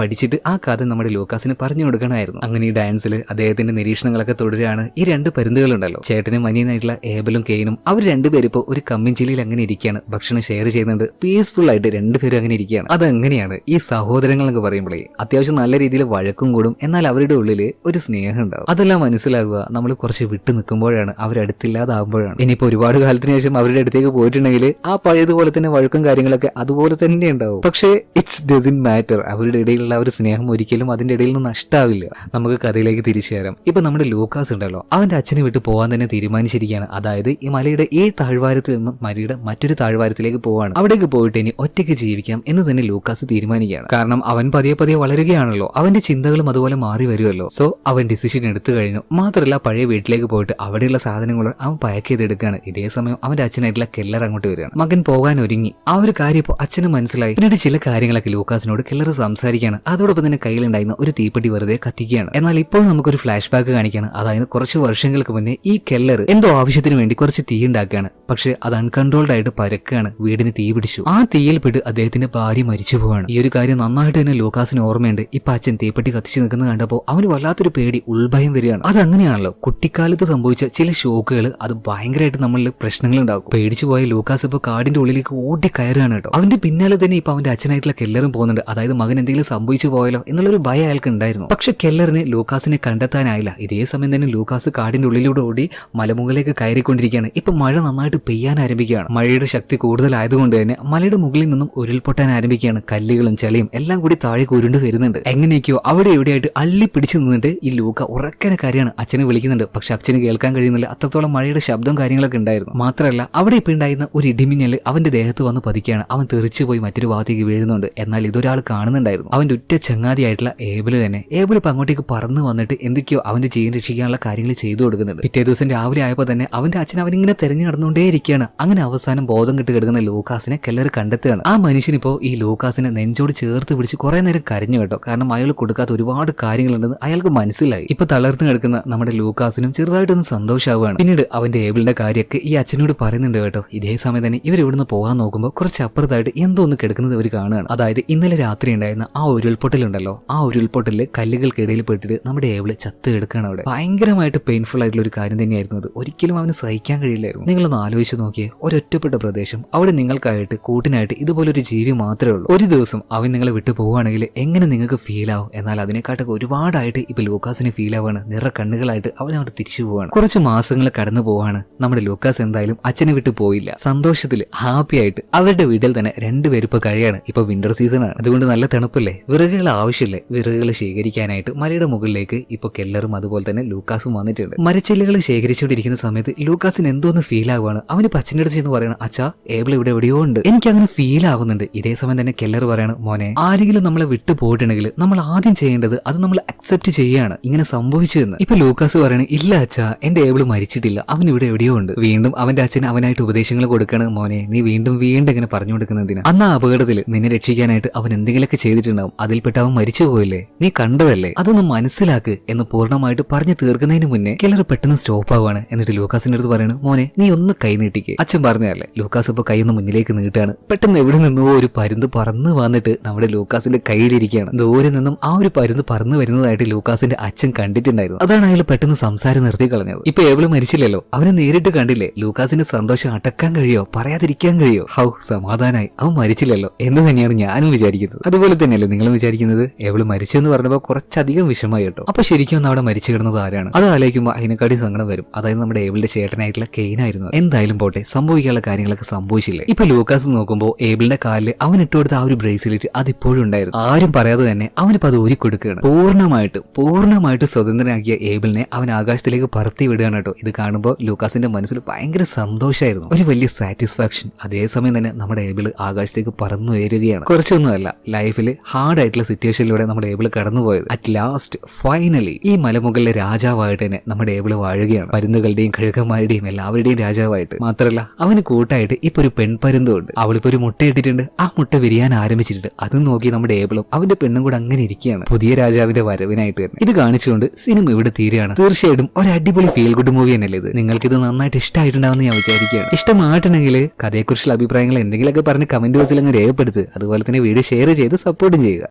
പഠിച്ചിട്ട് ആ കഥ നമ്മുടെ ലൂക്കാസിന് പറഞ്ഞു കൊടുക്കണമായിരുന്നു. അങ്ങനെ ഈ ഡാൻസിൽ അദ്ദേഹത്തിന്റെ നിരീക്ഷണങ്ങളൊക്കെ തുടരുകയാണ് ഈ രണ്ട് പരുന്തുകളുണ്ടല്ലോ. ചേട്ടനും മനിയനായിട്ടുള്ള ഏബലും കെയിനും അവർ രണ്ടുപേരും ഇപ്പോൾ ഒരു കമ്മിഞ്ചിലിയിൽ അങ്ങനെ ഇരിക്കുകയാണ്. ഭക്ഷണം ഷെയർ ചെയ്യുന്നുണ്ട്. പീസ്ഫുൾ ആയിട്ട് രണ്ടുപേരും അങ്ങനെ ഇരിക്കുകയാണ്. അതെങ്ങനെയാണ്? ഈ സഹോദരങ്ങൾ എന്നൊക്കെ പറയുമ്പോഴേ അത്യാവശ്യം നല്ല രീതിയിൽ വഴക്കും കൂടും. എന്നാൽ അവരുടെ ഉള്ളിൽ ഒരു സ്നേഹം ഉണ്ടാവും. അതെല്ലാം മനസ്സിലാകുക നമ്മൾ കുറച്ച് വിട്ടു നിൽക്കുമ്പോഴാണ് അവർ അടുത്തില്ലാതാകുമ്പോഴാണ് ഇനിയിപ്പോ ഒരുപാട് കാലത്തിന് ശേഷം അവരുടെ അടുത്തേക്ക് പോയിട്ടുണ്ടെങ്കിൽ ആ പഴയതുപോലെ തന്നെ വഴക്കും കാര്യങ്ങളൊക്കെ അതുപോലെ തന്നെ ഉണ്ടാവും. പക്ഷേ ഇറ്റ്സ് ഡസിൻ മാറ്റർ അവരുടെ ഇടയിലുള്ള ഒരു സ്നേഹം ഒരിക്കലും അതിന്റെ ഇടയിൽ നിന്ന് നഷ്ടാവില്ല. നമുക്ക് കഥയിലേക്ക് തിരിച്ചു തരാം ഇപ്പൊ നമ്മുടെ ലൂക്കാസ് ഉണ്ടല്ലോ. അവന്റെ അച്ഛനെ വിട്ട് പോകാൻ തന്നെ തീരുമാനിച്ചിരിക്കുകയാണ്. അതായത് ഈ മലയുടെ ഈ താഴ്വാരത്തിൽ നിന്നും മലയുടെ മറ്റൊരു താഴ്വാരത്തിലേക്ക് പോവാണ്. അവിടേക്ക് പോയിട്ട് ഇനി ഒറ്റയ്ക്ക് ജീവിക്കാം എന്ന് തന്നെ ലൂക്കാസ് തീരുമാനിക്കുകയാണ്. കാരണം അവൻ പതിയെ പതിയെ വളരുകയാണല്ലോ. അവന്റെ ചിന്തകളും അതുപോലെ മാറി വരുമല്ലോ. സോ അവൻ ഡിസിഷൻ എടുത്തു കഴിഞ്ഞു. മാത്രമല്ല പഴയ വീട്ടിലേക്ക് പോയിട്ട് അവിടെയുള്ള സാധനങ്ങൾ അവൻ പാക്ക് ചെയ്തെടുക്കുകയാണ്. ഇതേ സമയം അവന്റെ അച്ഛനായിട്ടുള്ള കെല്ലർ അങ്ങോട്ട് വരികയാണ്. മകൻ പോകാൻ ഒരുങ്ങി. ആ ഒരു കാര്യം ഇപ്പോൾ അച്ഛന് മനസ്സിലായി. പിന്നീട് ചില കാര്യങ്ങളൊക്കെ ലൂക്കാസിനോട് കെല്ലർ സംസാരിക്കുകയാണ്. അതോടൊപ്പം തന്നെ കയ്യിലുണ്ടായിരുന്ന ഒരു തീപ്പെട്ടി വെറുതെ കത്തിക്കുകയാണ്. എന്നാൽ ഇപ്പോൾ നമുക്കൊരു ഫ്ലാഷ് ബാക്ക് കാണിക്കുകയാണ്. അതായത് കുറച്ച് വർഷങ്ങൾക്ക് മുന്നേ ഈ കെല്ലർ എന്തോ ആവശ്യത്തിന് വേണ്ടി കുറച്ച് തീ ഉണ്ടാക്കുകയാണ്. പക്ഷെ അത് അൺകൺട്രോൾഡ് ആയിട്ട് പരക്കുകയാണ്. വീടിന് തീ പിടിച്ചു. ആ തീയിൽ പെട്ട് അദ്ദേഹത്തിന്റെ ഭാര്യ മരിച്ചു പോവാണ് ഈ ഒരു കാര്യം നന്നായിട്ട് തന്നെ ലൂക്കാസിന് ഓർമ്മയുണ്ട്. ഇപ്പൊ അച്ഛൻ തീപ്പെട്ടി കത്തിച്ചു നിൽക്കുന്നത് കണ്ടപ്പോൾ അവന് വല്ലാത്തൊരു പേടി ഉൾഭയം വരികയാണ്. അത് അങ്ങനെയാണല്ലോ കുട്ടിക്കാലത്ത് സംഭവിച്ച ചില ഷോക്കുകൾ അത് ഭയങ്കരമായിട്ട് നമ്മളിൽ പ്രശ്നങ്ങൾ ഉണ്ടാക്കും പേടിച്ചു പോയ ലൂക്കാസ് ഇപ്പൊ കാടിന്റെ ഉള്ളിലേക്ക് ഓടി കയറുകയാണ് കേട്ടോ. അവന്റെ പിന്നാലെ തന്നെ ഇപ്പൊ അവന്റെ അച്ഛനായിട്ടുള്ള കെല്ലറും പോകുന്നുണ്ട്. അതായത് മകൻ എന്തെങ്കിലും സംഭവിച്ചു പോയാലോ എന്നുള്ളൊരു ഭയം അയാൾക്ക് ഉണ്ടായിരുന്നു. പക്ഷെ കെല്ലറിന് ലൂക്കാസിനെ കണ്ടെത്താനായില്ല. ഇതേ സമയം തന്നെ ലൂക്കാസ് കാടിന്റെ ഉള്ളിലൂടെ ഓടി മലമുകളിലേക്ക് കയറിക്കൊണ്ടിരിക്കുകയാണ്. ഇപ്പൊ മഴ നന്നായിട്ട് പെയ്യാൻ ആരംഭിക്കുകയാണ്. മഴയുടെ ശക്തി കൂടുതലായതുകൊണ്ട് തന്നെ മലയുടെ മുകളിൽ നിന്നും ഉരുൾപൊട്ടാൻ ആരംഭിക്കുകയാണ്. കല്ലുകളും ചെളിയും എല്ലാം കൂടി താഴെ ഉരുണ്ട് വരുന്നുണ്ട്. എങ്ങനെയൊക്കെയോ അവിടെ എവിടെയായിട്ട് അള്ളി പിടിച്ചു നിന്നിട്ട് ഈ ലൂക്ക ഉറക്കനെ കാര്യമാണ് അച്ഛനെ വിളിക്കുന്നുണ്ട്. പക്ഷെ അച്ഛന് കേൾക്കാൻ കഴിയുന്നില്ല. അത്രത്തോളം മഴയുടെ ശബ്ദവും കാര്യങ്ങളൊക്കെ ഉണ്ടായിരുന്നു. മാത്രമല്ല അവിടെ ഇപ്പോൾ ഉണ്ടായിരുന്ന ഒരു ഇടിമിന്നൽ അവന്റെ ദേഹത്ത് വന്ന് പതിക്കുകയാണ്. അവൻ തെറിച്ചു പോയി മറ്റൊരു ഭാഗത്തേക്ക് വീഴുന്നുണ്ട്. എന്നാൽ ഇതൊരാൾ കാണുന്നുണ്ടായിരുന്നു. അവന്റെ ഉറ്റ ചങ്ങാതിയായിട്ടുള്ള ഏബിൾ തന്നെ. ഏബിൾ ഇപ്പൊ അങ്ങോട്ടേക്ക് പറന്ന് വന്നിട്ട് എന്തൊക്കെയോ അവന്റെ ജീവൻ രക്ഷിക്കാനുള്ള കാര്യങ്ങൾ ചെയ്തു കൊടുക്കുന്നുണ്ട്. പിറ്റേ ദിവസം രാവിലെ ആയപ്പോൾ തന്നെ അവന്റെ അച്ഛൻ അവനിങ്ങനെ തെരഞ്ഞു നടന്നുകൊണ്ടേ ഇരിക്കുകയാണ്. അങ്ങനെ അവസാനം ബോധം കിട്ടി കിടക്കുന്ന ലൂക്കാസിനെ കെല്ലർ കണ്ടെത്തുകയാണ്. ആ മനുഷ്യൻ ഇപ്പോൾ ഈ ലൂക്കാസിനെ നെഞ്ചോട് ചേർത്ത് പിടിച്ച് കുറെ നേരം കരഞ്ഞു കേട്ടോ. കാരണം അയാൾ കൊടുക്കാത്ത ഒരുപാട് കാര്യങ്ങളുണ്ടെന്ന് അയാൾക്ക് മനസ്സിലായി. ഇപ്പൊ തളർന്നു കിടക്കുന്ന നമ്മുടെ ലൂക്കാസിനും ചെറുതായിട്ടൊന്ന് സന്തോഷമാവുകയാണ് പിന്നീട് അവന്റെ ഏബിളിന്റെ കാര്യമൊക്കെ ഈ അച്ഛനോട് പറയുന്നുണ്ട് കേട്ടോ. ഇതേ സമയം തന്നെ ഇവർ ഇവിടുന്ന് പോകാൻ നോക്കുമ്പോൾ കുറച്ച് അപ്പുറത്തായിട്ട് എന്തോ ഒന്ന് കിടക്കുന്നത് ഇവർ കാണുകയാണ്. അതായത് ഇന്നലെ രാത്രി ഉണ്ടായിരുന്ന ആ ഉരുൾപൊട്ടലുണ്ടല്ലോ. ആ ഉരുൾപൊട്ടലിൽ കല്ലുകൾക്കിടയിൽ പെട്ടിട്ട് നമ്മുടെ ഏബിൾ ചത്ത് കിടക്കുകയാണ് അവിടെ. ഭയങ്കരമായിട്ട് പെയിൻഫുൾ ആയിട്ടുള്ള ഒരു കാര്യം തന്നെയായിരുന്നു അത്. ഒരിക്കലും അവന് സഹിക്കാൻ കഴിയില്ലായിരുന്നു. നിങ്ങളൊന്ന് ആലോചിച്ച് നോക്കിയേ. ഒരൊറ്റപ്പെട്ട പ്രദേശം. അവിടെ നിങ്ങൾക്കായിട്ട് കൂട്ടിനായിട്ട് ഇതുപോലൊരു ജീവി മാത്രമേ ഉള്ളൂ. ഒരു ദിവസം അവൻ നിങ്ങളെ വിട്ടു പോവുകയാണെങ്കിൽ എങ്ങനെ നിങ്ങൾക്ക് ഫീൽ ആവും? എന്നാൽ അതിനെക്കാട്ടൊക്കെ ഒരുപാടായിട്ട് ഇപ്പൊ ലൂക്കാസിന് ഫീൽ ആവാണ് നിറ കണ്ണുകളായിട്ട് അവൻ അവിടെ തിരിച്ചു പോവാണ് കുറച്ച് മാസങ്ങൾ കടന്നു പോവാണ്. നമ്മുടെ ലൂക്കാസ് എന്തായാലും അച്ഛനെ വിട്ടു പോയില്ല. സന്തോഷത്തിൽ ഹാപ്പി ആയിട്ട് അവരുടെ വീട്ടിൽ തന്നെ രണ്ടുപേരും ഇപ്പൊ കഴിയാണ്. ഇപ്പൊ വിന്റർ സീസൺ ആണ്. അതുകൊണ്ട് നല്ല തണുപ്പല്ലേ? വിറകുകൾ ആവശ്യമില്ലേ? വിറകുകൾ ശേഖരിക്കാനായിട്ട് മലയുടെ മുകളിലേക്ക് ഇപ്പൊ കെല്ലറും അതുപോലെ തന്നെ ലൂക്കാസും വന്നിട്ടുണ്ട്. മരച്ചില്ലുകൾ ശേഖരിച്ചുകൊണ്ടിരിക്കുന്ന സമയത്ത് ലൂക്കാസിന് എന്തോന്ന് ഫീൽ ആവുകയാണ്? അവന് പച്ചന്റെ ചെന്ന് പറയണം അച്ഛാ ഏബിൾ ഇവിടെ എവിടെയോ ഉണ്ട്. എനിക്ക് അങ്ങനെ ഫീൽ ആവുന്നുണ്ട്. ഇതേ സമയം തന്നെ കെല്ലർ പറയണം മോനെ ആരെങ്കിലും നമ്മളെ വിട്ടു പോയിട്ടുണ്ടെങ്കിൽ നമ്മൾ ആദ്യം ചെയ്യേണ്ടത് അത് നമ്മൾ അക്സെപ്റ്റ് ചെയ്യാണ്. ഇങ്ങനെ സംഭവിച്ചു എന്ന്. ഇപ്പൊ ലൂക്കാസ് പറയണ ഇല്ല അച്ഛാ എന്റെ ഏബിൾ മരിച്ചിട്ടില്ല. അവൻ ഇവിടെ എവിടെയോ ഉണ്ട്. വീണ്ടും അവന്റെ അച്ഛൻ അവനായിട്ട് ഉപദേശങ്ങൾ കൊടുക്കണം. മോനെ നീ വീണ്ടും വീണ്ടും ഇങ്ങനെ പറഞ്ഞു കൊടുക്കുന്നതിന് അന്ന് ആ അപകടത്തിൽ നിന്നെ രക്ഷിക്കാനായിട്ട് അവൻ എന്തെങ്കിലുമൊക്കെ ചെയ്തിട്ടുണ്ടാവും. അതിൽപ്പെട്ട് അവൻ മരിച്ചു പോയില്ലേ? നീ കണ്ടതല്ലേ? അതൊന്ന് മനസ്സിലാക്ക് എന്ന് പൂർണമായിട്ട് പറഞ്ഞു തീർക്കുന്നതിന് മുന്നേ കിളർ പെട്ടെന്ന് സ്റ്റോപ്പ് ആവാണ് എന്നിട്ട് ലൂക്കാസിന്റെ അടുത്ത് പറയണു മോനെ നീ ഒന്ന് കൈ നീട്ടിക്ക്. അച്ഛൻ പറഞ്ഞതല്ലേ ലൂക്കാസ് ഇപ്പൊ കൈ ഒന്ന് മുന്നിലേക്ക് നീട്ടാണ്. പെട്ടെന്ന് എവിടെ നിന്നോ ഒരു പരുന്ത് പറന്ന് വന്നിട്ട് നമ്മുടെ ലൂക്കാസിന്റെ കയ്യിലിരിക്കുകയാണ്. ദൂരെ നിന്നും ആ ഒരു പരുന്ത് പറന്നു വരുന്നതായിട്ട് ലൂക്കാസിന്റെ അച്ഛൻ കണ്ടിട്ടുണ്ടായിരുന്നു. അതാണ് അയാൾ പെട്ടെന്ന് സംസാരം നിർത്തി കളഞ്ഞത്. ഇപ്പൊ ഏവൾ മരിച്ചില്ലല്ലോ അവനെ നേരിട്ട് കണ്ടില്ലേ? ലൂക്കാസിന്റെ സന്തോഷം അടക്കാൻ കഴിയോ? പറയാതിരിക്കാൻ കഴിയോ? ഹൗ സമാധാനായി. അവൻ മരിച്ചില്ലല്ലോ. എന്ന് തന്നെയാണ് ഞാനും വിചാരിക്കുന്നത്. അതുപോലെ തന്നെയല്ലേ നിങ്ങളും വിചാരിക്കുന്നത്? എവൾ മരിച്ചു എന്ന് പറഞ്ഞപ്പോ കുറച്ചധികം വിഷമമായി കേട്ടോ. അപ്പൊ ശരിക്കും ഒന്ന് അവിടെ മരിച്ചു കിടന്നത് ആരാണ്? അത് ആലോചിക്കുമ്പോൾ അതിനെക്കാട്ടി സങ്കടം വരും. അതായത് നമ്മുടെ ഏബിളിന്റെ ചേട്ടനായിട്ടുള്ള കെയിനായിരുന്നു. എന്തായാലും പോട്ടെ സംഭവിക്കാനുള്ള കാര്യങ്ങളൊക്കെ സംഭവിച്ചില്ലേ? ഇപ്പൊ ലൂക്കാസ് നോക്കുമ്പോൾ ഏബിളിന്റെ കാലിൽ അവൻ ഇട്ടുകൊടുത്ത ആ ഒരു ബ്രേസ്ലെറ്റ് അത് ഇപ്പോഴും ഉണ്ടായിരുന്നു. ആരും പറയാതെ തന്നെ അവനിപ്പോ അത് ഊരി കൊടുക്കുകയാണ്. പൂർണമായിട്ട് പൂർണമായിട്ട് സ്വതന്ത്രനാക്കിയ ഏബിളിനെ അവൻ ആകാശത്തിലേക്ക് പറത്തി വിടുകയാണ് കേട്ടോ. ഇത് കാണുമ്പോൾ ലൂക്കാസിന്റെ മനസ്സിൽ ഭയങ്കര സന്തോഷമായിരുന്നു ഒരു വലിയ സാറ്റിസ്ഫാക്ഷൻ അതേസമയം തന്നെ നമ്മുടെ ഏബിൾ ആകാശത്തേക്ക് പറന്നു ഉയരുകയാണ് കുറച്ചൊന്നുമല്ല ലൈഫിൽ ഹാർഡ് ആയിട്ടുള്ള സിറ്റുവേഷനിലൂടെ നമ്മുടെ ഏബിൾ കടന്നുപോയത്. അറ്റ് ലാസ്റ്റ് ഫൈനലി ഈ മലമുകളിലെ രാജാവായിട്ട് തന്നെ നമ്മുടെ ഏബിൾ വാഴുകയാണ്. പരുന്നുകളുടെയും കഴുകന്മാരുടെയും എല്ലാവരുടെയും രാജാവായിട്ട്. മാത്രമല്ല അവന് കൂട്ടായിട്ട് ഇപ്പൊ ഒരു പെൺപരുന്തുണ്ട്. അവളിപ്പോ ഒരു മുട്ട ഇട്ടിട്ടുണ്ട്. ആ മുട്ട വിരിയാൻ ആരംഭിച്ചിട്ടുണ്ട്. അത് നോക്കി നമ്മുടെ ഏബിളും അവന്റെ പെണ്ണും കൂടെ അങ്ങനെ ഇരിക്കുകയാണ്. പുതിയ രാജാവിന്റെ വരവിനായിട്ട് തന്നെ. ഇത് കാണിച്ചുകൊണ്ട് സിനിമ ഇവിടെ തീരുകയാണ്. തീർച്ചയായിട്ടും ഒരു അടിപൊളി ഫീൽ ഗുഡ് മൂവി തന്നെയല്ലേ നിങ്ങൾക്ക് ഇത് നന്നായിട്ട് ഇഷ്ടമായിട്ടുണ്ടാവുമെന്ന് ഞാൻ വിചാരിക്കുകയാണ്. ഇഷ്ടമായിട്ടുണ്ടെങ്കിൽ കഥയെക്കുറിച്ചുള്ള അഭിപ്രായങ്ങൾ എന്തെങ്കിലുമൊക്കെ പറഞ്ഞ് കമന്റ് ബോക്സിൽ അങ്ങ് രേഖപ്പെടുത്തുക അതുപോലെ തന്നെ വീഡിയോ ഷെയർ ചെയ്ത് സപ്പോർട്ടും ചെയ്യുക.